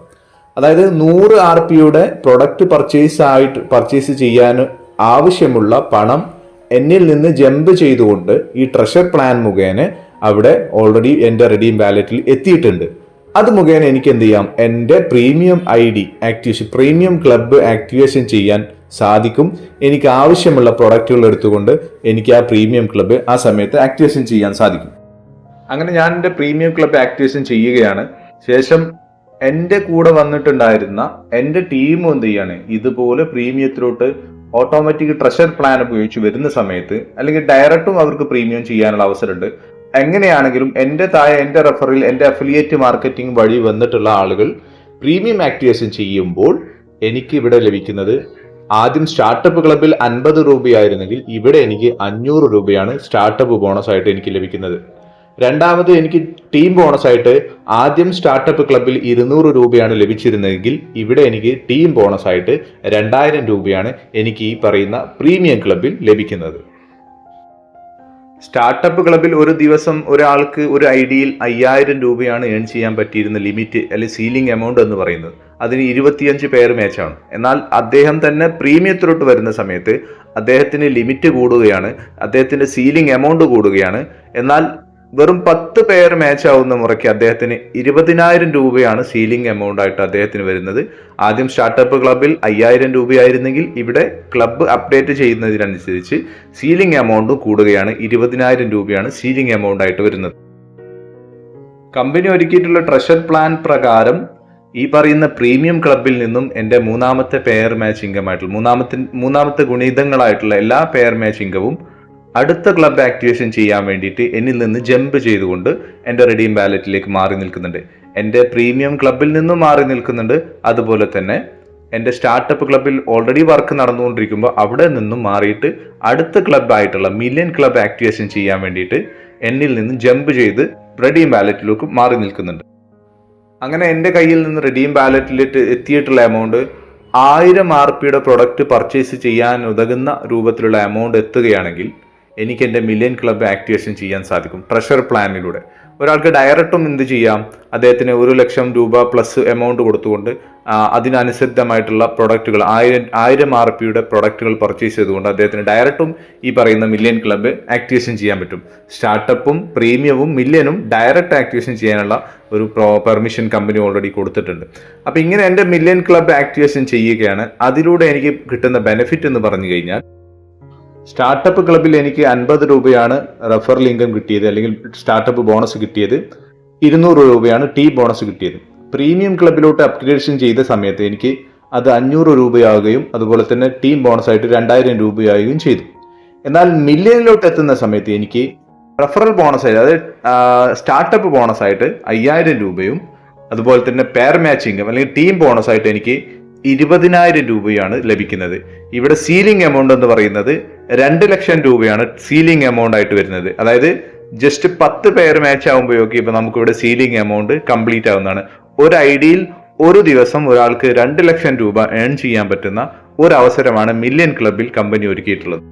അതായത് നൂറ് ആർ പിയുടെ പ്രൊഡക്റ്റ് പർച്ചേസ് ആയിട്ട് പർച്ചേസ് ചെയ്യാൻ ആവശ്യമുള്ള പണം എന്നിൽ നിന്ന് ജമ്പ് ചെയ്തുകൊണ്ട് ഈ ട്രഷർ പ്ലാൻ മുഖേന അവിടെ ഓൾറെഡി എന്റെ റെഡീം വാലറ്റിൽ എത്തിയിട്ടുണ്ട്. അത് മുഖേന എനിക്ക് എന്ത് ചെയ്യാം? എന്റെ premium I D activation premium club activation ചെയ്യാൻ സാധിക്കും. എനിക്ക് ആവശ്യമുള്ള പ്രൊഡക്റ്റുകൾ എടുത്തുകൊണ്ട് എനിക്ക് ആ പ്രീമിയം ക്ലബ്ബ് ആ സമയത്ത് ആക്ടിവേഷൻ ചെയ്യാൻ സാധിക്കും. അങ്ങനെ ഞാൻ എന്റെ പ്രീമിയം ക്ലബ്ബ് ആക്ടിവേഷൻ ചെയ്യുകയാണ്. ശേഷം എന്റെ കൂടെ വന്നിട്ടുണ്ടായിരുന്ന എന്റെ ടീമും എന്ത് ചെയ്യാണ്? ഇതുപോലെ പ്രീമിയത്തിലോട്ട് ഓട്ടോമാറ്റിക് ട്രഷർ പ്ലാൻ ഉപയോഗിച്ച് വരുന്ന സമയത്ത് അല്ലെങ്കിൽ ഡയറക്റ്റും അവർക്ക് പ്രീമിയം ചെയ്യാനുള്ള അവസരമുണ്ട്. എങ്ങനെയാണെങ്കിലും എന്റെ താഴെ എന്റെ റെഫറിൽ എന്റെ അഫിലിയേറ്റ് മാർക്കറ്റിംഗ് വഴി വന്നിട്ടുള്ള ആളുകൾ പ്രീമിയം ആക്ടിവേഷൻ ചെയ്യുമ്പോൾ എനിക്ക് ഇവിടെ ലഭിക്കുന്നത് ആദ്യം സ്റ്റാർട്ടപ്പ് ക്ലബിൽ അൻപത് രൂപയായിരുന്നെങ്കിൽ ഇവിടെ എനിക്ക് അഞ്ഞൂറ് രൂപയാണ് സ്റ്റാർട്ടപ്പ് ബോണസ് ആയിട്ട് എനിക്ക് ലഭിക്കുന്നത്. രണ്ടാമത് എനിക്ക് ടീം ബോണസ് ആയിട്ട് ആദ്യം സ്റ്റാർട്ടപ്പ് ക്ലബിൽ ഇരുന്നൂറ് രൂപയാണ് ലഭിച്ചിരുന്നതെങ്കിൽ ഇവിടെ എനിക്ക് ടീം ബോണസ് ആയിട്ട് രണ്ടായിരം രൂപയാണ് എനിക്ക് ഈ പറയുന്ന പ്രീമിയം ക്ലബിൽ ലഭിക്കുന്നത്. സ്റ്റാർട്ടപ്പ് ക്ലബിൽ ഒരു ദിവസം ഒരാൾക്ക് ഒരു ഐഡിയിൽ അയ്യായിരം രൂപയാണ് ഏൺ ചെയ്യാൻ പറ്റിയിരുന്ന ലിമിറ്റ് അല്ലെങ്കിൽ സീലിംഗ് എമൗണ്ട് എന്ന് പറയുന്നത്. അതിന് ഇരുപത്തിയഞ്ച് പേർ മാച്ചാണ് എന്നാൽ അദ്ദേഹം തന്നെ പ്രീമിയത്തിലോട്ട് വരുന്ന സമയത്ത് അദ്ദേഹത്തിന് ലിമിറ്റ് കൂടുകയാണ്. അദ്ദേഹത്തിന്റെ സീലിംഗ് എമൗണ്ട് കൂടുകയാണ്. എന്നാൽ വെറും പത്ത് പേർ മാച്ച് ആവുന്ന മുറയ്ക്ക് അദ്ദേഹത്തിന് ഇരുപതിനായിരം രൂപയാണ് സീലിംഗ് എമൗണ്ട് ആയിട്ട് അദ്ദേഹത്തിന് വരുന്നത്. ആദ്യം സ്റ്റാർട്ടപ്പ് ക്ലബിൽ അയ്യായിരം രൂപയായിരുന്നെങ്കിൽ ഇവിടെ ക്ലബ്ബ് അപ്ഡേറ്റ് ചെയ്യുന്നതിനനുസരിച്ച് സീലിംഗ് എമൗണ്ട് കൂടുകയാണ് ഇരുപതിനായിരം രൂപയാണ് സീലിംഗ് എമൗണ്ട് ആയിട്ട് വരുന്നത്. കമ്പനി ഒരുക്കിയിട്ടുള്ള ട്രഷർ പ്ലാൻ പ്രകാരം ഈ പറയുന്ന പ്രീമിയം ക്ലബിൽ നിന്നും എന്റെ മൂന്നാമത്തെ പെയർ മാച്ച് ഇൻകം ആയിട്ടുള്ള മൂന്നാമത്തെ മൂന്നാമത്തെ ഗുണിതങ്ങളായിട്ടുള്ള എല്ലാ പെയർ മാച്ച് ഇൻകവും അടുത്ത ക്ലബ് ആക്ടിവേഷൻ ചെയ്യാൻ വേണ്ടിയിട്ട് എന്നിൽ നിന്ന് ജമ്പ് ചെയ്തുകൊണ്ട് എന്റെ റെഡീം വാലറ്റിലേക്ക് മാറി നിൽക്കുന്നുണ്ട്. എന്റെ പ്രീമിയം ക്ലബിൽ നിന്നും മാറി നിൽക്കുന്നുണ്ട്. അതുപോലെ തന്നെ എന്റെ സ്റ്റാർട്ടപ്പ് ക്ലബിൽ ഓൾറെഡി വർക്ക് നടന്നുകൊണ്ടിരിക്കുമ്പോൾ അവിടെ നിന്നും മാറിയിട്ട് അടുത്ത ക്ലബായിട്ടുള്ള മില്യൺ ക്ലബ് ആക്ടിവേഷൻ ചെയ്യാൻ വേണ്ടിയിട്ട് എന്നിൽ നിന്ന് ജമ്പ് ചെയ്ത് റെഡീം വാലറ്റിലേക്ക് മാറി നിൽക്കുന്നുണ്ട്. അങ്ങനെ എന്റെ കയ്യിൽ നിന്ന് റെഡീം വാലറ്റിലേക്ക് എത്തിയിട്ടുള്ള എമൗണ്ട് ആയിരം ആർ പിയുടെ പ്രൊഡക്റ്റ് പർച്ചേസ് ചെയ്യാൻ ഉതകുന്ന രൂപത്തിലുള്ള എമൗണ്ട് എത്തുകയാണെങ്കിൽ എനിക്ക് എന്റെ മില്യൺ ക്ലബ് ആക്ടിവേഷൻ ചെയ്യാൻ സാധിക്കും. ട്രഷർ പ്ലാനിലൂടെ ഒരാൾക്ക് ഡയറക്റ്റും എന്ത് ചെയ്യാം? അദ്ദേഹത്തിന് ഒരു ലക്ഷം രൂപ പ്ലസ് എമൗണ്ട് കൊടുത്തുകൊണ്ട് അതിനനുസൃതമായിട്ടുള്ള പ്രൊഡക്റ്റുകൾ ആയിരം ആയിരം ആർ പിയുടെ പ്രൊഡക്റ്റുകൾ പർച്ചേസ് ചെയ്തുകൊണ്ട് അദ്ദേഹത്തിന് ഡയറക്റ്റും ഈ പറയുന്ന മില്യൺ ക്ലബ്ബ് ആക്ടിവേഷൻ ചെയ്യാൻ പറ്റും. സ്റ്റാർട്ടപ്പും പ്രീമിയവും മില്യനും ഡയറക്റ്റ് ആക്ടിവേഷൻ ചെയ്യാനുള്ള ഒരു പെർമിഷൻ കമ്പനി ഓൾറെഡി കൊടുത്തിട്ടുണ്ട്. അപ്പോൾ ഇങ്ങനെ എന്റെ മില്യൺ ക്ലബ്ബ് ആക്ടിവേഷൻ ചെയ്യുകയാണ്. അതിലൂടെ എനിക്ക് കിട്ടുന്ന ബെനിഫിറ്റ് എന്ന് പറഞ്ഞു കഴിഞ്ഞാൽ സ്റ്റാർട്ടപ്പ് ക്ലബിൽ എനിക്ക് അൻപത് രൂപയാണ് റെഫറൽ ഇൻകം കിട്ടിയത് അല്ലെങ്കിൽ സ്റ്റാർട്ടപ്പ് ബോണസ് കിട്ടിയത്. ഇരുന്നൂറ് രൂപയാണ് ടീ ബോണസ് കിട്ടിയത്. പ്രീമിയം ക്ലബിലോട്ട് അപ്ഗ്രേഡേഷൻ ചെയ്ത സമയത്ത് എനിക്ക് അത് അഞ്ഞൂറ് രൂപയാവുകയും അതുപോലെ തന്നെ ടീം ബോണസ് ആയിട്ട് രണ്ടായിരം രൂപയാവുകയും ചെയ്തു. എന്നാൽ മില്യണിലോട്ട് എത്തുന്ന സമയത്ത് എനിക്ക് റെഫറൽ ബോണസ് ആയിട്ട് അതായത് സ്റ്റാർട്ടപ്പ് ബോണസ് ആയിട്ട് അയ്യായിരം രൂപയും അതുപോലെ തന്നെ പെയർ മാച്ചിങ് അല്ലെങ്കിൽ ടീം ബോണസ് ആയിട്ട് എനിക്ക് ഇരുപതിനായിരം രൂപയാണ് ലഭിക്കുന്നത്. ഇവിടെ സീലിംഗ് എമൗണ്ട് എന്ന് പറയുന്നത് രണ്ട് ലക്ഷം രൂപയാണ് സീലിംഗ് എമൗണ്ട് ആയിട്ട് വരുന്നത്. അതായത് ജസ്റ്റ് പത്ത് പേർ മാച്ച് ആകുമ്പോഴൊക്കെ ഇപ്പൊ നമുക്ക് ഇവിടെ സീലിംഗ് എമൗണ്ട് കംപ്ലീറ്റ് ആവുന്നതാണ്. ഒരു ഐഡിയിൽ ഒരു ദിവസം ഒരാൾക്ക് രണ്ട് ലക്ഷം രൂപ ഏൺ ചെയ്യാൻ പറ്റുന്ന ഒരു അവസരമാണ് മില്യൺ ക്ലബിൽ കമ്പനി ഒരുക്കിയിട്ടുള്ളത്.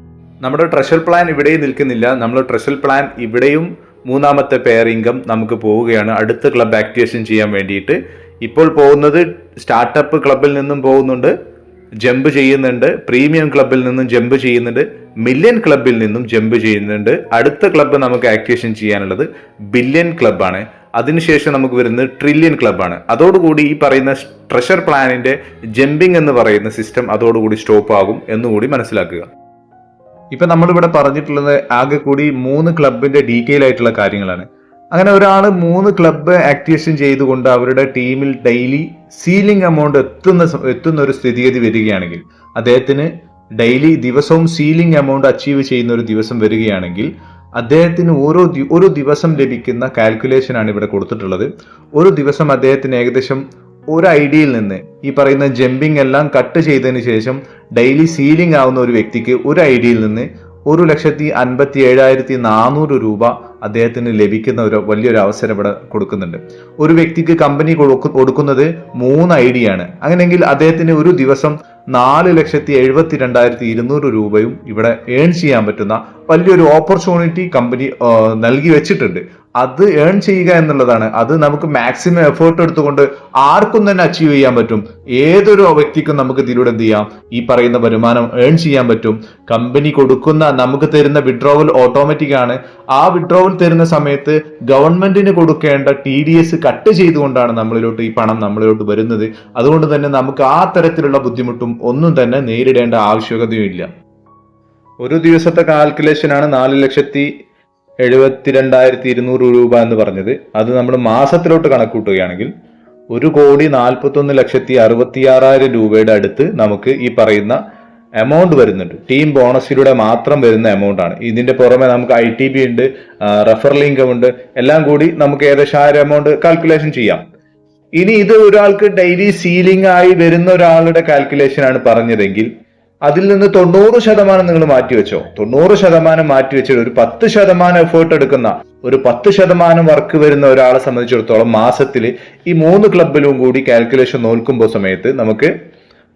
നമ്മുടെ ട്രഷർ പ്ലാൻ ഇവിടെയും നിൽക്കുന്നില്ല. നമ്മൾ ട്രഷർ പ്ലാൻ ഇവിടെയും മൂന്നാമത്തെ പെയർ ഇൻകം നമുക്ക് പോവുകയാണ്. അടുത്ത ക്ലബ് ആക്ടിവേഷൻ ചെയ്യാൻ വേണ്ടിയിട്ട്. ഇപ്പോൾ പോകുന്നത് സ്റ്റാർട്ടപ്പ് ക്ലബിൽ നിന്നും പോകുന്നുണ്ട്. ജമ്പ് ചെയ്യുന്നുണ്ട്. പ്രീമിയം ക്ലബിൽ നിന്നും ജമ്പ് ചെയ്യുന്നുണ്ട്. മില്യൺ ക്ലബിൽ നിന്നും ജമ്പ് ചെയ്യുന്നുണ്ട്. അടുത്ത ക്ലബ് നമുക്ക് ആക്ടിവേഷൻ ചെയ്യാനുള്ളത് ബില്യൺ ക്ലബ്ബാണ്. അതിനുശേഷം നമുക്ക് വരുന്നത് ട്രില്യൺ ക്ലബ്ബാണ്. അതോടുകൂടി ഈ പറയുന്ന ട്രഷർ പ്ലാനിന്റെ ജമ്പിംഗ് എന്ന് പറയുന്ന സിസ്റ്റം അതോടുകൂടി സ്റ്റോപ്പ് ആകും എന്നുകൂടി മനസ്സിലാക്കുക. ഇപ്പൊ നമ്മളിവിടെ പറഞ്ഞിട്ടുള്ളത് ആകെ കൂടി മൂന്ന് ക്ലബിന്റെ ഡീറ്റെയിൽ ആയിട്ടുള്ള കാര്യങ്ങളാണ്. അങ്ങനെ ഒരാൾ മൂന്ന് ക്ലബ്ബ് ആക്ടിവേഷൻ ചെയ്തുകൊണ്ട് അവരുടെ ടീമിൽ ഡെയിലി സീലിംഗ് എമൗണ്ട് എത്തുന്ന എത്തുന്ന ഒരു സ്ഥിതിഗതി വരികയാണെങ്കിൽ അദ്ദേഹത്തിന് ഡെയിലി ദിവസവും സീലിംഗ് എമൗണ്ട് അച്ചീവ് ചെയ്യുന്ന ഒരു ദിവസം വരികയാണെങ്കിൽ അദ്ദേഹത്തിന് ഓരോ ഒരു ദിവസം ലഭിക്കുന്ന കാൽക്കുലേഷൻ ആണ് ഇവിടെ കൊടുത്തിട്ടുള്ളത്. ഒരു ദിവസം അദ്ദേഹത്തിന് ഏകദേശം ഒരു ഐഡിയയിൽ നിന്ന് ഈ പറയുന്ന ജമ്പിംഗ് എല്ലാം കട്ട് ചെയ്തതിന് ശേഷം ഡെയിലി സീലിംഗ് ആവുന്ന ഒരു വ്യക്തിക്ക് ഒരു ഐഡിയയിൽ നിന്ന് ഒരു ലക്ഷത്തി അൻപത്തി ഏഴായിരത്തി നാനൂറ് രൂപ അദ്ദേഹത്തിന് ലഭിക്കുന്ന ഒരു വലിയൊരു അവസരം ഇവിടെ കൊടുക്കുന്നുണ്ട്. ഒരു വ്യക്തിക്ക് കമ്പനി കൊടുക്കുന്നത് മൂന്ന് ഐ ഡി ആണ്. അങ്ങനെയെങ്കിൽ അദ്ദേഹത്തിന് ഒരു ദിവസം നാല് ലക്ഷത്തി എഴുപത്തി രണ്ടായിരത്തി ഇരുന്നൂറ് രൂപയും ഇവിടെ ഏൺ ചെയ്യാൻ പറ്റുന്ന വലിയൊരു ഓപ്പർച്യൂണിറ്റി കമ്പനി നൽകി വെച്ചിട്ടുണ്ട്. അത് ഏൺ ചെയ്യുക എന്നുള്ളതാണ്. അത് നമുക്ക് മാക്സിമം എഫേർട്ട് എടുത്തുകൊണ്ട് ആർക്കും തന്നെ അച്ചീവ് ചെയ്യാൻ പറ്റും. ഏതൊരു വ്യക്തിക്കും നമുക്ക് ഇതിലൂടെ എന്ത് ചെയ്യാം? ഈ പറയുന്ന വരുമാനം ഏൺ ചെയ്യാൻ പറ്റും. കമ്പനി കൊടുക്കുന്ന നമുക്ക് തരുന്ന വിഡ്രോവൽ ഓട്ടോമാറ്റിക് ആണ്. ആ വിഡ്രോവൽ തരുന്ന സമയത്ത് ഗവൺമെന്റിന് കൊടുക്കേണ്ട ടി ഡി എസ് കട്ട് ചെയ്തുകൊണ്ടാണ് നമ്മളിലോട്ട് ഈ പണം നമ്മളിലോട്ട് വരുന്നത്. അതുകൊണ്ട് തന്നെ നമുക്ക് ആ തരത്തിലുള്ള ബുദ്ധിമുട്ടും ഒന്നും തന്നെ നേരിടേണ്ട ആവശ്യകതയും ഇല്ല. ഒരു ദിവസത്തെ കാൽക്കുലേഷനാണ് നാല് ലക്ഷത്തി എഴുപത്തിരണ്ടായിരത്തി ഇരുന്നൂറ് രൂപ എന്ന് പറഞ്ഞത്. അത് നമ്മൾ മാസത്തിലോട്ട് കണക്കൂട്ടുകയാണെങ്കിൽ ഒരു കോടി നാൽപ്പത്തൊന്ന് ലക്ഷത്തി അറുപത്തിയാറായിരം രൂപയുടെ അടുത്ത് നമുക്ക് ഈ പറയുന്ന എമൗണ്ട് വരുന്നുണ്ട്. ടീം ബോണസിലൂടെ മാത്രം വരുന്ന എമൗണ്ട് ആണ്. ഇതിന്റെ പുറമെ നമുക്ക് ഐ ടി ബി ഉണ്ട് റെഫറൽ ഇൻകം ഉണ്ട്. എല്ലാം കൂടി നമുക്ക് ഏകദേശം ആ ഒരു എമൗണ്ട് കാൽക്കുലേഷൻ ചെയ്യാം. ഇനി ഇത് ഒരാൾക്ക് ഡെയിലി സീലിംഗ് ആയി വരുന്ന ഒരാളുടെ കാൽക്കുലേഷൻ ആണ് പറഞ്ഞതെങ്കിൽ അതിൽ നിന്ന് തൊണ്ണൂറ് ശതമാനം നിങ്ങൾ മാറ്റിവെച്ചോ. തൊണ്ണൂറ് ശതമാനം മാറ്റിവെച്ചിട്ട് ഒരു പത്ത് ശതമാനം എഫേർട്ട് എടുക്കുന്ന ഒരു പത്ത് ശതമാനം വർക്ക് വരുന്ന ഒരാളെ സംബന്ധിച്ചിടത്തോളം മാസത്തിൽ ഈ മൂന്ന് ക്ലബിലും കൂടി കാൽക്കുലേഷൻ നോക്കുമ്പോൾ സമയത്ത് നമുക്ക്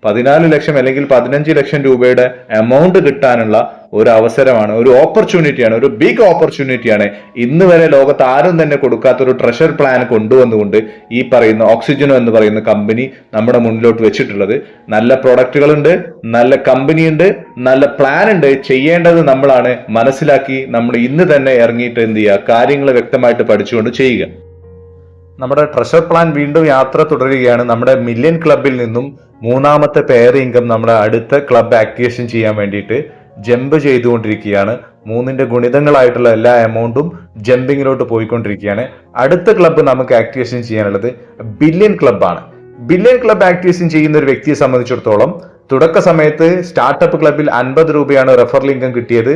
പതിനാല് ലക്ഷം അല്ലെങ്കിൽ പതിനഞ്ച് ലക്ഷം രൂപയുടെ എമൗണ്ട് കിട്ടാനുള്ള ഒരു അവസരമാണ് ഒരു ഓപ്പർച്യൂണിറ്റിയാണ് ഒരു ബിഗ് ഓപ്പർച്യൂണിറ്റിയാണ് ഇന്ന് വരെ ലോകത്ത് ആരും തന്നെ കൊടുക്കാത്ത ഒരു ട്രഷർ പ്ലാൻ കൊണ്ടുവന്നുകൊണ്ട് ഈ പറയുന്ന ഓക്സിജനോ എന്ന് പറയുന്ന കമ്പനി നമ്മുടെ മുന്നിലോട്ട് വെച്ചിട്ടുള്ളത്. നല്ല പ്രൊഡക്റ്റുകളുണ്ട് നല്ല കമ്പനിയുണ്ട് നല്ല പ്ലാൻ ഉണ്ട്. ചെയ്യേണ്ടത് നമ്മളാണ് മനസ്സിലാക്കി നമ്മൾ ഇന്ന് തന്നെ ഇറങ്ങിയിട്ട് എന്ത് ചെയ്യുക? കാര്യങ്ങൾ വ്യക്തമായിട്ട് പഠിച്ചുകൊണ്ട് ചെയ്യുക. നമ്മുടെ ട്രഷർ പ്ലാൻ വീണ്ടും യാത്ര തുടരുകയാണ്. നമ്മുടെ മില്യൻ ക്ലബിൽ നിന്നും മൂന്നാമത്തെ പെയർ ഇൻകം നമ്മുടെ അടുത്ത ക്ലബ് ആക്ടിവേഷൻ ചെയ്യാൻ വേണ്ടിയിട്ട് ജമ്പ് ചെയ്തുകൊണ്ടിരിക്കുകയാണ്. മൂന്നിന്റെ ഗുണിതങ്ങളായിട്ടുള്ള എല്ലാ എമൗണ്ടും ജമ്പിങ്ങിലോട്ട് പോയിക്കൊണ്ടിരിക്കുകയാണ്. അടുത്ത ക്ലബ്ബ് നമുക്ക് ആക്ടിവേഷൻ ചെയ്യാനുള്ളത് ബില്യൻ ക്ലബ്ബാണ് ബില്യൻ ക്ലബ് ആക്ടിവേഷൻ ചെയ്യുന്ന ഒരു വ്യക്തിയെ സംബന്ധിച്ചിടത്തോളം തുടക്ക സമയത്ത് സ്റ്റാർട്ടപ്പ് ക്ലബിൽ അൻപത് രൂപയാണ് റെഫറൽ ഇൻകം കിട്ടിയത്.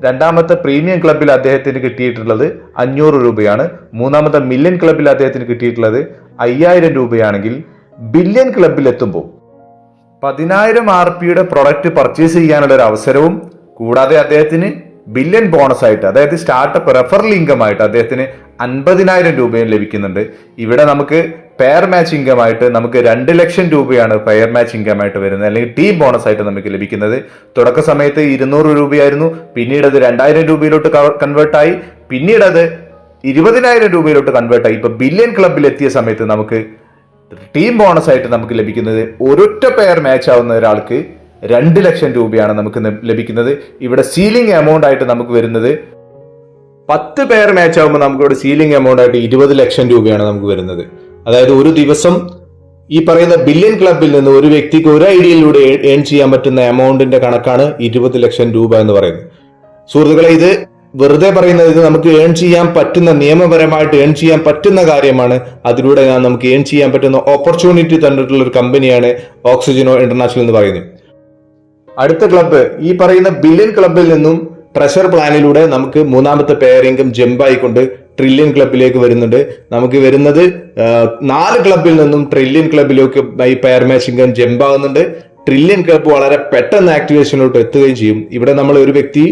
രണ്ടാമത്തെ പ്രീമിയം ക്ലബിൽ അദ്ദേഹത്തിന് കിട്ടിയിട്ടുള്ളത് അഞ്ഞൂറ് രൂപയാണ്. മൂന്നാമത്തെ മില്യൺ ക്ലബിൽ അദ്ദേഹത്തിന് കിട്ടിയിട്ടുള്ളത് അയ്യായിരം രൂപയാണെങ്കിൽ ബില്യൺ ക്ലബിൽ എത്തുമ്പോൾ പതിനായിരം ആർ പിയുടെ പ്രൊഡക്റ്റ് പർച്ചേസ് ചെയ്യാനുള്ള ഒരു അവസരവും കൂടാതെ അദ്ദേഹത്തിന് ബില്യൺ ബോണസ് ആയിട്ട് അതായത് സ്റ്റാർട്ടപ്പ് റെഫറൽ ഇൻകം ആയിട്ട് അദ്ദേഹത്തിന് അൻപതിനായിരം രൂപയും ലഭിക്കുന്നുണ്ട്. ഇവിടെ നമുക്ക് പെയർ മാച്ച് ഇൻകം ആയിട്ട് നമുക്ക് രണ്ട് ലക്ഷം രൂപയാണ് പെയർ മാച്ച് ഇൻകം ആയിട്ട് വരുന്നത്. അല്ലെങ്കിൽ ടീം ബോണസ് ആയിട്ട് നമുക്ക് ലഭിക്കുന്നത്. തുടക്ക സമയത്ത് ഇരുന്നൂറ് രൂപയായിരുന്നു. പിന്നീട് അത് രണ്ടായിരം രൂപയിലോട്ട് കൺവേർട്ടായി പിന്നീട് അത് ഇരുപതിനായിരം രൂപയിലോട്ട് കൺവേർട്ടായി ഇപ്പൊ ബില്യൺ ക്ലബിൽ എത്തിയ സമയത്ത് നമുക്ക് ടീം ബോണസ് ആയിട്ട് നമുക്ക് ലഭിക്കുന്നത് ഒരൊറ്റ പെയർ മാച്ച് ആവുന്ന ഒരാൾക്ക് രണ്ട് ലക്ഷം രൂപയാണ് നമുക്ക് ലഭിക്കുന്നത്. ഇവിടെ സീലിംഗ് എമൗണ്ട് ആയിട്ട് നമുക്ക് വരുന്നത് പത്ത് പേർ മാച്ച് ആകുമ്പോൾ നമുക്ക് ഇവിടെ സീലിംഗ് എമൗണ്ട് ആയിട്ട് ഇരുപത് ലക്ഷം രൂപയാണ് നമുക്ക് വരുന്നത്. അതായത് ഒരു ദിവസം ഈ പറയുന്ന ബില്യൺ ക്ലബിൽ നിന്ന് ഒരു വ്യക്തിക്ക് ഒരു ഐഡിയയിലൂടെ ഏൺ ചെയ്യാൻ പറ്റുന്ന എമൗണ്ടിന്റെ കണക്കാണ് ഇരുപത് ലക്ഷം രൂപ എന്ന് പറയുന്നത്. സുഹൃത്തുക്കളെ ഇത് വെറുതെ പറയുന്നത് ഇത് നമുക്ക് ഏൺ ചെയ്യാൻ പറ്റുന്ന നിയമപരമായിട്ട് ഏൺ ചെയ്യാൻ പറ്റുന്ന കാര്യമാണ്. അതിലൂടെ ഞാൻ നമുക്ക് ഏൺ ചെയ്യാൻ പറ്റുന്ന ഓപ്പർച്യൂണിറ്റി തന്നിട്ടുള്ള ഒരു കമ്പനിയാണ് ഓക്സിജനോ ഇന്റർനാഷണൽ എന്ന് പറയുന്നത്. അടുത്ത ക്ലബ്ബ് ഈ പറയുന്ന ബില്യൺ ക്ലബിൽ നിന്നും ട്രഷർ പ്ലാനിലൂടെ നമുക്ക് മൂന്നാമത്തെ പെയറിംഗും ജമ്പായിക്കൊണ്ട് ട്രില്യൺ ക്ലബിലേക്ക് വരുന്നുണ്ട്. നമുക്ക് വരുന്നത് നാല് ക്ലബിൽ നിന്നും ട്രില്യൺ ക്ലബിലേക്ക് ഈ പെയർ മാച്ചിങ് ജമ്പാകുന്നുണ്ട് ട്രില്യൺ ക്ലബ് വളരെ പെട്ടെന്ന് ആക്ടിവേഷനിലോട്ട് എത്തുകയും ചെയ്യും. ഇവിടെ നമ്മൾ ഒരു വ്യക്തി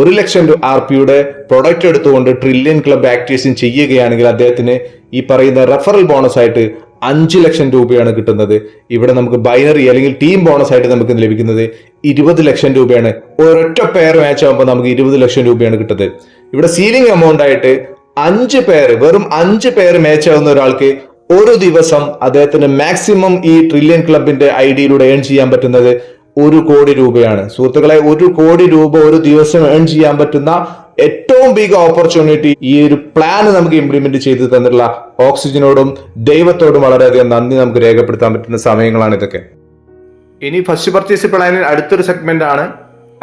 ഒരു ലക്ഷം ആർ പിയുടെ പ്രൊഡക്റ്റ് എടുത്തുകൊണ്ട് ട്രില്യൺ ക്ലബ് ആക്ടിവേഷൻ ചെയ്യുകയാണെങ്കിൽ അദ്ദേഹത്തിന് ഈ പറയുന്ന റെഫറൽ ബോണസ് ആയിട്ട് അഞ്ച് ലക്ഷം രൂപയാണ് കിട്ടുന്നത്. ഇവിടെ നമുക്ക് ബൈനറി അല്ലെങ്കിൽ ടീം ബോണസ് ആയിട്ട് നമുക്ക് ലഭിക്കുന്നത് ഇരുപത് ലക്ഷം രൂപയാണ്. ഒരൊറ്റ പെയർ മാച്ച് ആകുമ്പോൾ നമുക്ക് ഇരുപത് ലക്ഷം രൂപയാണ് കിട്ടുന്നത്. ഇവിടെ സീലിംഗ് എമൗണ്ട് ആയിട്ട് അഞ്ച് പേർ വെറും അഞ്ച് പേർ മാച്ച് ആവുന്ന ഒരാൾക്ക് ഒരു ദിവസം അദ്ദേഹത്തിന് മാക്സിമം ഈ ട്രില്യൺ ക്ലബിന്റെ ഐഡിയിലൂടെ ഏൺ ചെയ്യാൻ പറ്റുന്നത് ഒരു കോടി രൂപയാണ്. സുഹൃത്തുക്കളെ ഒരു കോടി രൂപ ഒരു ദിവസം ഏൺ ചെയ്യാൻ പറ്റുന്ന ഏറ്റവും ബിഗ് ഓപ്പർച്യൂണിറ്റി ഈ ഒരു പ്ലാൻ നമുക്ക് ഇംപ്ലിമെന്റ് ചെയ്ത് തന്നിട്ടുള്ള ഓക്സിജനോടും ദൈവത്തോടും വളരെയധികം നന്ദി നമുക്ക് രേഖപ്പെടുത്താൻ പറ്റുന്ന സമയങ്ങളാണ് ഇതൊക്കെ. ഇനി ഫസ്റ്റ് പർച്ചേസ് പ്ലാനിൽ അടുത്തൊരു സെഗ്മെന്റ് ആണ്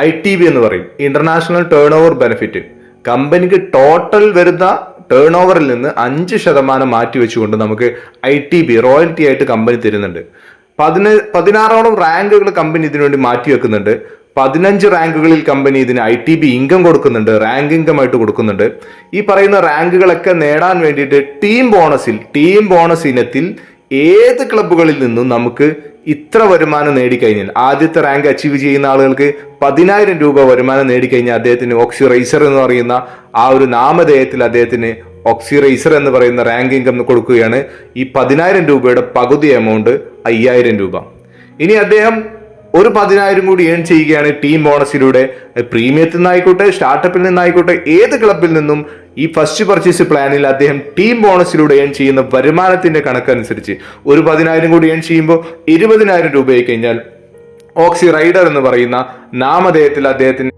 ഐ ടി ബി എന്ന് പറയും. ഇന്റർനാഷണൽ ടേൺ ഓവർ ബെനിഫിറ്റ് കമ്പനിക്ക് ടോട്ടൽ വരുന്ന ടേൺ ഓവറിൽ നിന്ന് അഞ്ച് ശതമാനം മാറ്റി വെച്ചുകൊണ്ട് നമുക്ക് ഐ ടി ബി റോയൽറ്റി ആയിട്ട് കമ്പനി തരുന്നുണ്ട്. പതിന പതിനാറോളം റാങ്കുകൾ കമ്പനി ഇതിനുവേണ്ടി മാറ്റി വെക്കുന്നുണ്ട് പതിനഞ്ച് റാങ്കുകളിൽ കമ്പനി ഇതിന് ഐ ടി ബി ഇൻകം കൊടുക്കുന്നുണ്ട് റാങ്ക് ഇൻകം ആയിട്ട് കൊടുക്കുന്നുണ്ട്. ഈ പറയുന്ന റാങ്കുകളൊക്കെ നേടാൻ വേണ്ടിയിട്ട് ടീം ബോണസിൽ ടീം ബോണസ് ഇനത്തിൽ ഏത് ക്ലബ്ബുകളിൽ നിന്നും നമുക്ക് ഇത്ര വരുമാനം നേടിക്കഴിഞ്ഞാൽ ആദ്യത്തെ റാങ്ക് അച്ചീവ് ചെയ്യുന്ന ആളുകൾക്ക് പതിനായിരം രൂപ വരുമാനം നേടിക്കഴിഞ്ഞാൽ അദ്ദേഹത്തിന് ഓക്സി റൈസർ എന്ന് പറയുന്ന ആ ഒരു നാമധേയത്തിൽ അദ്ദേഹത്തിന് ഓക്സി റൈസർ എന്ന് പറയുന്ന റാങ്ക് ഇൻകം കൊടുക്കുകയാണ്. ഈ പതിനായിരം രൂപയുടെ പകുതി എമൗണ്ട് അയ്യായിരം രൂപ. ഇനി അദ്ദേഹം ഒരു പതിനായിരം കൂടി ഏൺ ചെയ്യുകയാണ് ടീം ബോണസിലൂടെ പ്രീമിയത്തിൽ നിന്നായിക്കോട്ടെ സ്റ്റാർട്ടപ്പിൽ നിന്നായിക്കോട്ടെ ഏത് ക്ലബിൽ നിന്നും ഈ ഫസ്റ്റ് പർച്ചേസ് പ്ലാനിൽ അദ്ദേഹം ടീം ബോണസിലൂടെ ഏൺ ചെയ്യുന്ന വരുമാനത്തിന്റെ കണക്കനുസരിച്ച് ഒരു പതിനായിരം കൂടി ഏൺ ചെയ്യുമ്പോൾ ഇരുപതിനായിരം രൂപയായി കഴിഞ്ഞാൽ ഓക്സി റൈഡർ എന്ന് പറയുന്ന നാമധേയത്തിൽ അദ്ദേഹത്തിന്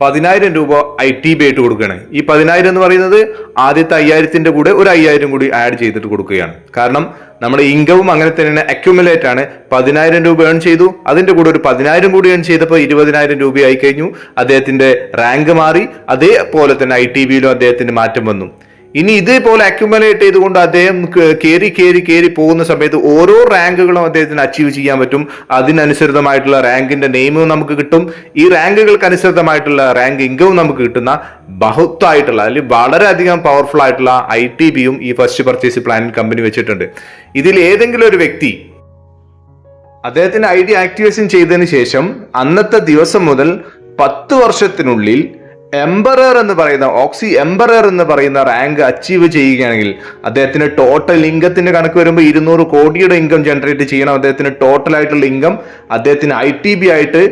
പതിനായിരം രൂപ ഐ ടി ബി ആയിട്ട് കൊടുക്കുകയാണ്. ഈ പതിനായിരം എന്ന് പറയുന്നത് ആദ്യത്തെ അയ്യായിരത്തിന്റെ കൂടെ ഒരു അയ്യായിരം കൂടി ആഡ് ചെയ്തിട്ട് കൊടുക്കുകയാണ്. കാരണം നമ്മുടെ ഇൻകവും അങ്ങനെ തന്നെ അക്യുമുലേറ്റ് ആണ്. പതിനായിരം രൂപ ഏൺ ചെയ്തു. അതിന്റെ കൂടെ ഒരു പതിനായിരം കൂടി ഏൺ ചെയ്തപ്പോൾ ഇരുപതിനായിരം രൂപയായി കഴിഞ്ഞു. അദ്ദേഹത്തിന്റെ റാങ്ക് മാറി. അതേപോലെ തന്നെ ഐ ടി ബിയിലും അദ്ദേഹത്തിന് മാറ്റം വന്നു. ഇനി ഇതേപോലെ അക്യുമലേറ്റ് ചെയ്തുകൊണ്ട് അദ്ദേഹം കയറി കയറി കയറി പോകുന്ന സമയത്ത് ഓരോ റാങ്കുകളും അദ്ദേഹത്തിന് അച്ചീവ് ചെയ്യാൻ പറ്റും. അതിനനുസൃതമായിട്ടുള്ള റാങ്കിന്റെ നെയിമും നമുക്ക് കിട്ടും. ഈ റാങ്കുകൾക്ക് അനുസൃതമായിട്ടുള്ള റാങ്ക് ഇൻകവും നമുക്ക് കിട്ടുന്ന ബഹുത്തായിട്ടുള്ള അല്ലെങ്കിൽ വളരെയധികം പവർഫുൾ ആയിട്ടുള്ള ഐ ടി ബിയും ഈ ഫസ്റ്റ് പർച്ചേസ് പ്ലാനിൽ കമ്പനി വെച്ചിട്ടുണ്ട്. ഇതിൽ ഏതെങ്കിലും ഒരു വ്യക്തി അദ്ദേഹത്തിന്റെ ഐ ഡി ആക്ടിവേഷൻ ചെയ്തതിന് ശേഷം അന്നത്തെ ദിവസം മുതൽ പത്ത് വർഷത്തിനുള്ളിൽ എംബറർ എന്ന് പറയുന്ന ഓക്സി എംബറർ എന്ന് പറയുന്ന റാങ്ക് അച്ചീവ് ചെയ്യുകയാണെങ്കിൽ അദ്ദേഹത്തിന് ടോട്ടൽ ഇൻകത്തിന്റെ കണക്ക് വരുമ്പോൾ ഇരുന്നൂറ് കോടിയുടെ ഇൻകം ജനറേറ്റ് ചെയ്യണം. അദ്ദേഹത്തിന് ടോട്ടൽ ആയിട്ടുള്ള ഇൻകം അദ്ദേഹത്തിന് ഐ ടി ബി ആയിട്ട്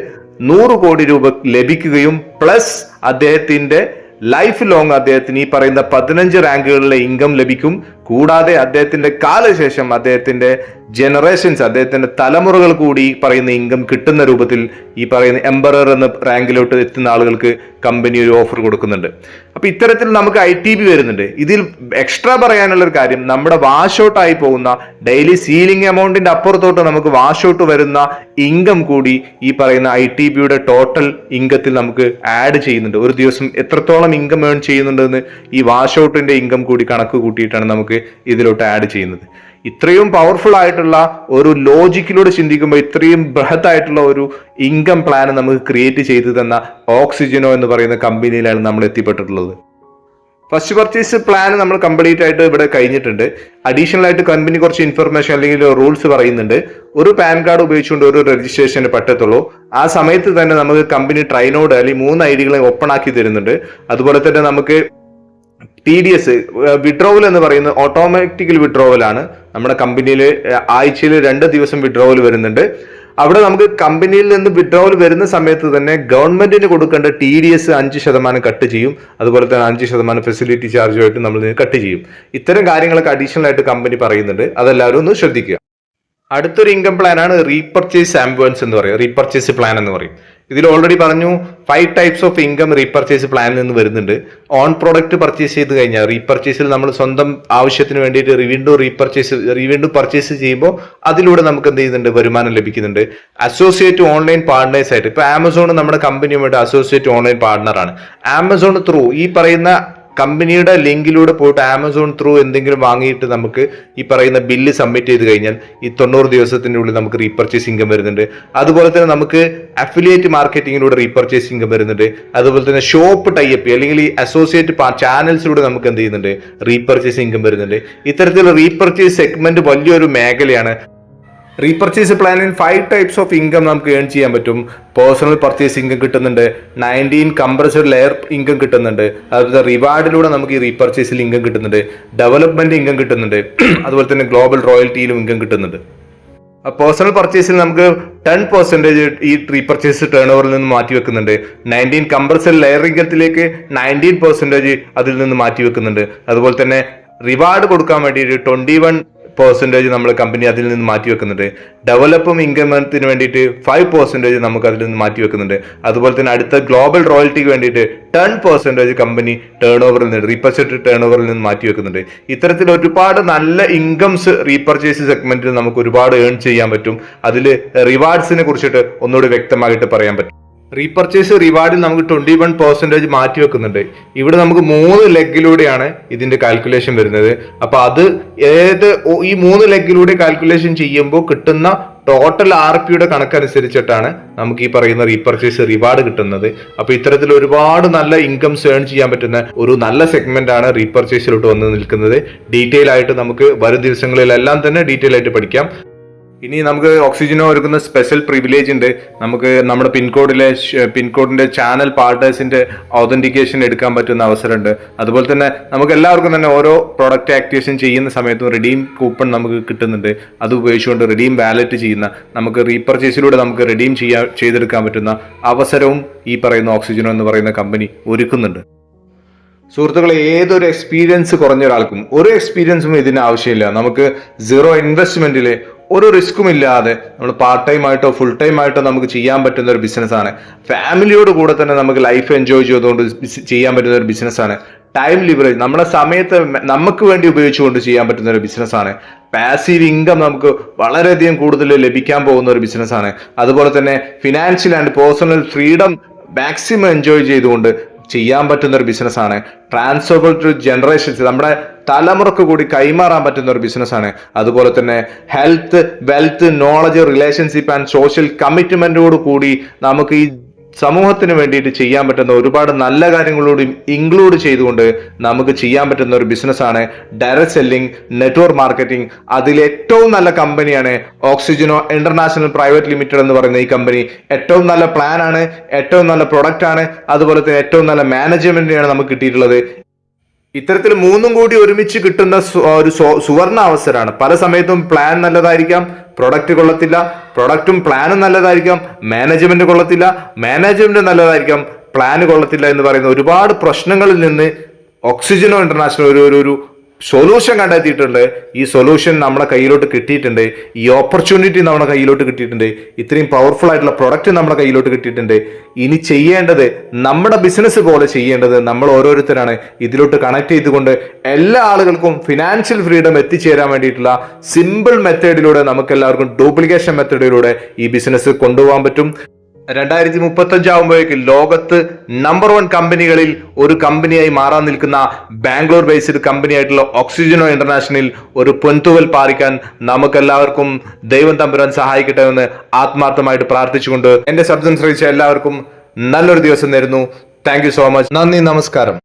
നൂറ് കോടി രൂപ ലഭിക്കുകയും പ്ലസ് അദ്ദേഹത്തിന്റെ ലൈഫ് ലോങ് അദ്ദേഹത്തിന് ഈ പറയുന്ന പതിനഞ്ച് റാങ്കുകളിലെ ഇൻകം ലഭിക്കും. കൂടാതെ അദ്ദേഹത്തിന്റെ കാലശേഷം അദ്ദേഹത്തിന്റെ ജനറേഷൻസ് അദ്ദേഹത്തിന്റെ തലമുറകൾ കൂടി പറയുന്ന ഇൻകം കിട്ടുന്ന രൂപത്തിൽ ഈ പറയുന്ന എംബറർ എന്ന റാങ്കിലോട്ട് എത്തുന്ന ആളുകൾക്ക് കമ്പനി ഒരു ഓഫർ കൊടുക്കുന്നുണ്ട്. അപ്പൊ ഇത്തരത്തിൽ നമുക്ക് ഐ ടി ബി വരുന്നുണ്ട്. ഇതിൽ എക്സ്ട്രാ പറയാനുള്ള ഒരു കാര്യം നമ്മുടെ വാഷ് ഔട്ട് ആയി പോകുന്ന ഡെയിലി സീലിംഗ് എമൗണ്ടിന്റെ അപ്പുറത്തോട്ട് നമുക്ക് വാഷ് ഔട്ട് വരുന്ന ഇൻകം കൂടി ഈ പറയുന്ന ഐ ടി ബിയുടെ ടോട്ടൽ ഇൻകത്തിൽ നമുക്ക് ആഡ് ചെയ്യുന്നുണ്ട്. ഒരു ദിവസം എത്രത്തോളം ഇൻകം ഏൺ ചെയ്യുന്നുണ്ടെന്ന് ഈ വാഷ് ഔട്ടിന്റെ ഇൻകം കൂടി കണക്ക് കൂട്ടിയിട്ടാണ് നമുക്ക് ഇതിലോട്ട് ആഡ് ചെയ്യുന്നത്. ഇത്രയും പവർഫുൾ ആയിട്ടുള്ള ഒരു ലോജിക്കിലൂടെ ചിന്തിക്കുമ്പോൾ ഇത്രയും ബൃഹത്തായിട്ടുള്ള ഒരു ഇൻകം പ്ലാൻ നമുക്ക് ക്രിയേറ്റ് ചെയ്തു തന്ന ഓക്സിജനോ എന്ന് പറയുന്ന കമ്പനിയിലാണ് നമ്മൾ എത്തിപ്പെട്ടിട്ടുള്ളത്. ഫസ്റ്റ് പർച്ചേസ് പ്ലാൻ നമ്മൾ കംപ്ലീറ്റ് ആയിട്ട് ഇവിടെ കഴിഞ്ഞിട്ടുണ്ട്. അഡീഷണൽ ആയിട്ട് കമ്പനി കുറച്ച് ഇൻഫർമേഷൻ അല്ലെങ്കിൽ റൂൾസ് പറയുന്നുണ്ട്. ഒരു പാൻ കാർഡ് ഉപയോഗിച്ചുകൊണ്ട് ഒരു രജിസ്ട്രേഷന് പറ്റത്തുള്ളൂ ആ സമയത്ത് തന്നെ നമുക്ക് കമ്പനി ട്രൈനോഡ് അല്ലെങ്കിൽ മൂന്ന് ഐ ഡികളെ ഓപ്പൺ ആക്കി തരുന്നുണ്ട്. അതുപോലെ തന്നെ നമുക്ക് ടി ഡി എസ് വിഡ്രോവൽ എന്ന് പറയുന്നത് ഓട്ടോമാറ്റിക്കൽ വിഡ്രോവൽ ആണ്. നമ്മുടെ കമ്പനിയിൽ ആഴ്ചയിൽ രണ്ട് ദിവസം വിഡ്രോവൽ വരുന്നുണ്ട്. അവിടെ നമുക്ക് കമ്പനിയിൽ നിന്ന് വിഡ്രോവൽ വരുന്ന സമയത്ത് തന്നെ ഗവൺമെന്റിന് കൊടുക്കേണ്ട ടി ഡി എസ് അഞ്ച് ശതമാനം കട്ട് ചെയ്യും. അതുപോലെ തന്നെ അഞ്ച് ശതമാനം ഫെസിലിറ്റി ചാർജുമായിട്ട് നമ്മൾ കട്ട് ചെയ്യും. ഇത്തരം കാര്യങ്ങളൊക്കെ അഡീഷണൽ ആയിട്ട് കമ്പനി പറയുന്നുണ്ട്. അതെല്ലാവരും ഒന്ന് ശ്രദ്ധിക്കുക. അടുത്തൊരു ഇൻകം പ്ലാൻ ആണ് റീപർച്ചേസ് ആംബുലൻസ് എന്ന് പറയും. റീപർച്ചേസ് പ്ലാൻ എന്ന് പറയും. ഇതിൽ ഓൾറെഡി പറഞ്ഞു five types of income repurchase പ്ലാനിൽ നിന്ന് വരുന്നുണ്ട്. ഓൺ പ്രോഡക്റ്റ് പർച്ചേസ് ചെയ്ത് കഴിഞ്ഞാൽ റീപർച്ചേസിൽ നമ്മൾ സ്വന്തം ആവശ്യത്തിന് വേണ്ടിയിട്ട് വീണ്ടും റീപർച്ചേസ് വീണ്ടും പർച്ചേസ് ചെയ്യുമ്പോൾ അതിലൂടെ നമുക്ക് എന്ത് ചെയ്യുന്നുണ്ട്? വരുമാനം ലഭിക്കുന്നുണ്ട്. അസോസിയേറ്റ് ഓൺലൈൻ പാർട്ട്നേഴ്സ് ആയിട്ട് ഇപ്പൊ ആമസോൺ നമ്മുടെ കമ്പനിയുമായിട്ട് അസോസിയേറ്റ് ഓൺലൈൻ പാർട്ട്ണറാണ് ആമസോൺ ത്രൂ ഈ പറയുന്ന കമ്പനിയുടെ ലിങ്കിലൂടെ പോയിട്ട് ആമസോൺ ത്രൂ എന്തെങ്കിലും വാങ്ങിയിട്ട് നമുക്ക് ഈ പറയുന്ന ബില്ല് സബ്മിറ്റ് ചെയ്ത് കഴിഞ്ഞാൽ ഈ തൊണ്ണൂറ് ദിവസത്തിന്റെ ഉള്ളിൽ നമുക്ക് റീപർച്ചേസ് ഇൻകം വരുന്നുണ്ട്. അതുപോലെ തന്നെ നമുക്ക് അഫിലിയേറ്റ് മാർക്കറ്റിങ്ങിലൂടെ റീപർച്ചേസ് ഇൻകം വരുന്നുണ്ട്. അതുപോലെ തന്നെ ഷോപ്പ് ടൈപ്പ് അല്ലെങ്കിൽ ഈ അസോസിയേറ്റ് ചാനൽസിലൂടെ നമുക്ക് എന്ത് ചെയ്യുന്നുണ്ട്? റീപർച്ചേസ് ഇൻകം വരുന്നുണ്ട്. ഇത്തരത്തിലുള്ള റീപർച്ചേസ് സെഗ്മെന്റ് വലിയൊരു മേഖലയാണ് റീപർച്ചേസ് പ്ലാനിൽ ഫൈവ് ടൈപ്സ് ഓഫ് ഇൻകം നമുക്ക് ഏൺ ചെയ്യാൻ പറ്റും. പേഴ്സണൽ പർച്ചേസ് ഇൻകം കിട്ടുന്നുണ്ട്. നയന്റീൻ കംപ്രസ്ഡ് ലെയർ ഇൻകം കിട്ടുന്നുണ്ട്. അതുപോലെ റിവാർഡിലൂടെ നമുക്ക് ഈ റീപർച്ചേസിൽ ഇൻകം കിട്ടുന്നുണ്ട്. ഡെവലപ്മെന്റ് ഇൻകം കിട്ടുന്നുണ്ട്. അതുപോലെ തന്നെ ഗ്ലോബൽ റോയൽറ്റിയിലും ഇൻകം കിട്ടുന്നുണ്ട്. പേഴ്സണൽ പർച്ചേസിൽ നമുക്ക് ടെൻ പെർസെന്റേജ് ഈ റീപർച്ചേസ് ടേൺ ഓവറിൽ നിന്ന് മാറ്റി വെക്കുന്നുണ്ട്. നയന്റീൻ കംപ്രസൽ ലെയർ ഇൻകത്തിലേക്ക് നയന്റീൻ പെർസെന്റേജ് അതിൽ നിന്ന് മാറ്റി വെക്കുന്നുണ്ട്. അതുപോലെ തന്നെ റിവാർഡ് കൊടുക്കാൻ വേണ്ടി ഒരു ട്വന്റി വൺ പെർസെന്റേജ് നമ്മൾ കമ്പനി അതിൽ നിന്ന് മാറ്റി വെക്കുന്നുണ്ട്. ഡെവലപ്പും ഇൻകമത്തിന് വേണ്ടിയിട്ട് ഫൈവ് പെർസെന്റേജ് നമുക്ക് അതിൽ നിന്ന് മാറ്റി വെക്കുന്നുണ്ട്. അതുപോലെ തന്നെ അടുത്ത ഗ്ലോബൽ റോയൽറ്റിക്ക് വേണ്ടിയിട്ട് ടെൻ പെർസെന്റേജ് കമ്പനി ടേൺ ഓവറിൽ നിന്ന് റീപർച്ചേറ്റ് ടേൺ ഓവറിൽ നിന്ന് മാറ്റി വെക്കുന്നുണ്ട്. ഇത്തരത്തിൽ ഒരുപാട് നല്ല ഇൻകംസ് റീപർച്ചേസ് സെഗ്മെന്റിൽ നമുക്ക് ഒരുപാട് ഏൺ ചെയ്യാൻ പറ്റും. അതിൽ റിവാർഡ്സിനെ കുറിച്ചിട്ട് ഒന്നുകൂടി വ്യക്തമായിട്ട് പറയാൻ പറ്റും. റീപർച്ചേസ് റിവാർഡിൽ നമുക്ക് ട്വന്റി വൺ പെർസെന്റേജ് മാറ്റി വെക്കുന്നുണ്ട്. ഇവിടെ നമുക്ക് മൂന്ന് ലെഗിലൂടെയാണ് ഇതിന്റെ കാൽക്കുലേഷൻ വരുന്നത്. അപ്പൊ അത് ഏത് ഈ മൂന്ന് ലെഗിലൂടെ കാൽക്കുലേഷൻ ചെയ്യുമ്പോൾ കിട്ടുന്ന ടോട്ടൽ ആർ പിയുടെ കണക്കനുസരിച്ചിട്ടാണ് നമുക്ക് ഈ പറയുന്ന റീപർച്ചേസ് റിവാർഡ് കിട്ടുന്നത്. അപ്പൊ ഇത്തരത്തിൽ ഒരുപാട് നല്ല ഇൻകംസ് ഏൺ ചെയ്യാൻ പറ്റുന്ന ഒരു നല്ല സെഗ്മെന്റ് ആണ് റീപർച്ചേസിലോട്ട് വന്ന് നിൽക്കുന്നത്. ഡീറ്റെയിൽ ആയിട്ട് നമുക്ക് വരും ദിവസങ്ങളിലെല്ലാം തന്നെ ഡീറ്റെയിൽ ആയിട്ട് പഠിക്കാം. ഇനി നമുക്ക് ഓക്സിജനോ ഒരുക്കുന്ന സ്പെഷ്യൽ പ്രിവിലേജ് ഉണ്ട്. നമുക്ക് നമ്മുടെ പിൻകോഡിലെ പിൻകോഡിന്റെ ചാനൽ പാർട്ടേഴ്സിന്റെ ഓതന്റിക്കേഷൻ എടുക്കാൻ പറ്റുന്ന അവസരമുണ്ട്. അതുപോലെ തന്നെ നമുക്ക് എല്ലാവർക്കും തന്നെ ഓരോ പ്രൊഡക്റ്റ് ആക്ടിവേഷൻ ചെയ്യുന്ന സമയത്തും റിഡീം കൂപ്പൺ നമുക്ക് കിട്ടുന്നുണ്ട്. അത് ഉപയോഗിച്ചുകൊണ്ട് റിഡീം വാലറ്റ് ചെയ്യുന്ന നമുക്ക് റീപർച്ചേസിലൂടെ നമുക്ക് റിഡീം ചെയ്യാൻ ചെയ്തെടുക്കാൻ പറ്റുന്ന അവസരവും ഈ പറയുന്ന ഓക്സിജനോ എന്ന് പറയുന്ന കമ്പനി ഒരുക്കുന്നുണ്ട്. സുഹൃത്തുക്കളെ ഏതൊരു എക്സ്പീരിയൻസ് കുറഞ്ഞ ഒരാൾക്കും ഒരു എക്സ്പീരിയൻസും ഇതിന് ആവശ്യമില്ല. നമുക്ക് സീറോ ഇൻവെസ്റ്റ്മെന്റിൽ ഒരു റിസ്ക്കും ഇല്ലാതെ നമ്മൾ പാർട്ട് ടൈം ആയിട്ടോ ഫുൾ ടൈം ആയിട്ടോ നമുക്ക് ചെയ്യാൻ പറ്റുന്ന ഒരു ബിസിനസ്സാണ് ഫാമിലിയോട് കൂടെ തന്നെ നമുക്ക് ലൈഫ് എൻജോയ് ചെയ്തുകൊണ്ട് ചെയ്യാൻ പറ്റുന്ന ഒരു ബിസിനസ്സാണ് ടൈം ലിവറേജ് നമ്മുടെ സമയത്ത് നമുക്ക് വേണ്ടി ഉപയോഗിച്ചുകൊണ്ട് ചെയ്യാൻ പറ്റുന്ന ഒരു ബിസിനസ്സാണ് പാസീവ് ഇൻകം നമുക്ക് വളരെയധികം കൂടുതൽ ലഭിക്കാൻ പോകുന്ന ഒരു ബിസിനസ്സാണ് അതുപോലെ തന്നെ financial and personal freedom maximum enjoy ചെയ്തുകൊണ്ട് ചെയ്യാൻ പറ്റുന്ന ഒരു ബിസിനസ്സാണ്. ട്രാൻസ്ഫറബിൾ ടു ജനറേഷൻസ് നമ്മുടെ തലമുറയ്ക്ക് കൂടി കൈമാറാൻ പറ്റുന്ന ഒരു ബിസിനസ്സാണ്. അതുപോലെ തന്നെ health wealth knowledge relationship and social കമ്മിറ്റ്മെന്റോട് കൂടി നമുക്ക് ഈ സമൂഹത്തിന് വേണ്ടിയിട്ട് ചെയ്യാൻ പറ്റുന്ന ഒരുപാട് നല്ല കാര്യങ്ങളോടും ഇൻക്ലൂഡ് ചെയ്തുകൊണ്ട് നമുക്ക് ചെയ്യാൻ പറ്റുന്ന ഒരു ബിസിനസ്സാണ് ഡയറക്ട് സെല്ലിംഗ് നെറ്റ്വർക്ക് മാർക്കറ്റിംഗ് അതിൽ ഏറ്റവും നല്ല കമ്പനിയാണ് ഓക്സിജനോ ഇന്റർനാഷണൽ പ്രൈവറ്റ് ലിമിറ്റഡ് എന്ന് പറയുന്ന ഈ കമ്പനി ഏറ്റവും നല്ല പ്ലാനാണ് ഏറ്റവും നല്ല പ്രൊഡക്റ്റ് ആണ് അതുപോലെ തന്നെ ഏറ്റവും നല്ല മാനേജ്മെന്റിനെയാണ് നമുക്ക് കിട്ടിയിട്ടുള്ളത്. ഇത്തരത്തിൽ മൂന്നും കൂടി ഒരുമിച്ച് കിട്ടുന്ന ഒരു സുവർണ അവസരമാണ്. പല സമയത്തും പ്ലാൻ നല്ലതായിരിക്കാം പ്രൊഡക്റ്റ് കൊള്ളത്തില്ല പ്രൊഡക്റ്റും പ്ലാനും നല്ലതായിരിക്കാം മാനേജ്മെന്റ് കൊള്ളത്തില്ല മാനേജ്മെന്റ് നല്ലതായിരിക്കാം പ്ലാന് കൊള്ളത്തില്ല എന്ന് പറയുന്ന ഒരുപാട് പ്രശ്നങ്ങളിൽ നിന്ന് ഓക്സിജനോ ഇന്റർനാഷണൽ ഒരു ഒരു സൊല്യൂഷൻ കണ്ടെത്തിയിട്ടുണ്ട്. ഈ സൊല്യൂഷൻ നമ്മുടെ കയ്യിലോട്ട് കിട്ടിയിട്ടുണ്ട്. ഈ ഓപ്പർച്യൂണിറ്റി നമ്മുടെ കയ്യിലോട്ട് കിട്ടിയിട്ടുണ്ട്. ഇത്രയും പവർഫുൾ ആയിട്ടുള്ള പ്രൊഡക്റ്റ് നമ്മുടെ കയ്യിലോട്ട് കിട്ടിയിട്ടുണ്ട്. ഇനി ചെയ്യേണ്ടത് നമ്മുടെ ബിസിനസ് പോലെ ചെയ്യേണ്ടത് നമ്മൾ ഓരോരുത്തരാണ്. ഇതിലോട്ട് കണക്ട് ചെയ്തുകൊണ്ട് എല്ലാ ആളുകൾക്കും ഫിനാൻഷ്യൽ ഫ്രീഡം എത്തിച്ചേരാൻ വേണ്ടിയിട്ടുള്ള സിമ്പിൾ മെത്തേഡിലൂടെ നമുക്ക് എല്ലാവർക്കും ഡ്യൂപ്ലിക്കേഷൻ മെത്തേഡിലൂടെ ഈ ബിസിനസ് കൊണ്ടുപോകാൻ പറ്റും. രണ്ടായിരത്തി മുപ്പത്തഞ്ച് ആകുമ്പോഴേക്ക് ലോകത്ത് നമ്പർ വൺ കമ്പനികളിൽ ഒരു കമ്പനിയായി മാറാൻ നിൽക്കുന്ന ബാംഗ്ലൂർ ബേസ്ഡ് കമ്പനി ആയിട്ടുള്ള ഓക്സിജനോ ഇന്റർനാഷണലിൽ ഒരു പൊൻതുവൽ പാറിക്കാൻ നമുക്കെല്ലാവർക്കും ദൈവം തമ്പുരാൻ സഹായിക്കട്ടെ എന്ന് ആത്മാർത്ഥമായിട്ട് പ്രാർത്ഥിച്ചുകൊണ്ട് എന്റെ ശബ്ദം ശ്രമിച്ച എല്ലാവർക്കും നല്ലൊരു ദിവസം നേരുന്നു. താങ്ക് സോ മച്ച് നന്ദി നമസ്കാരം.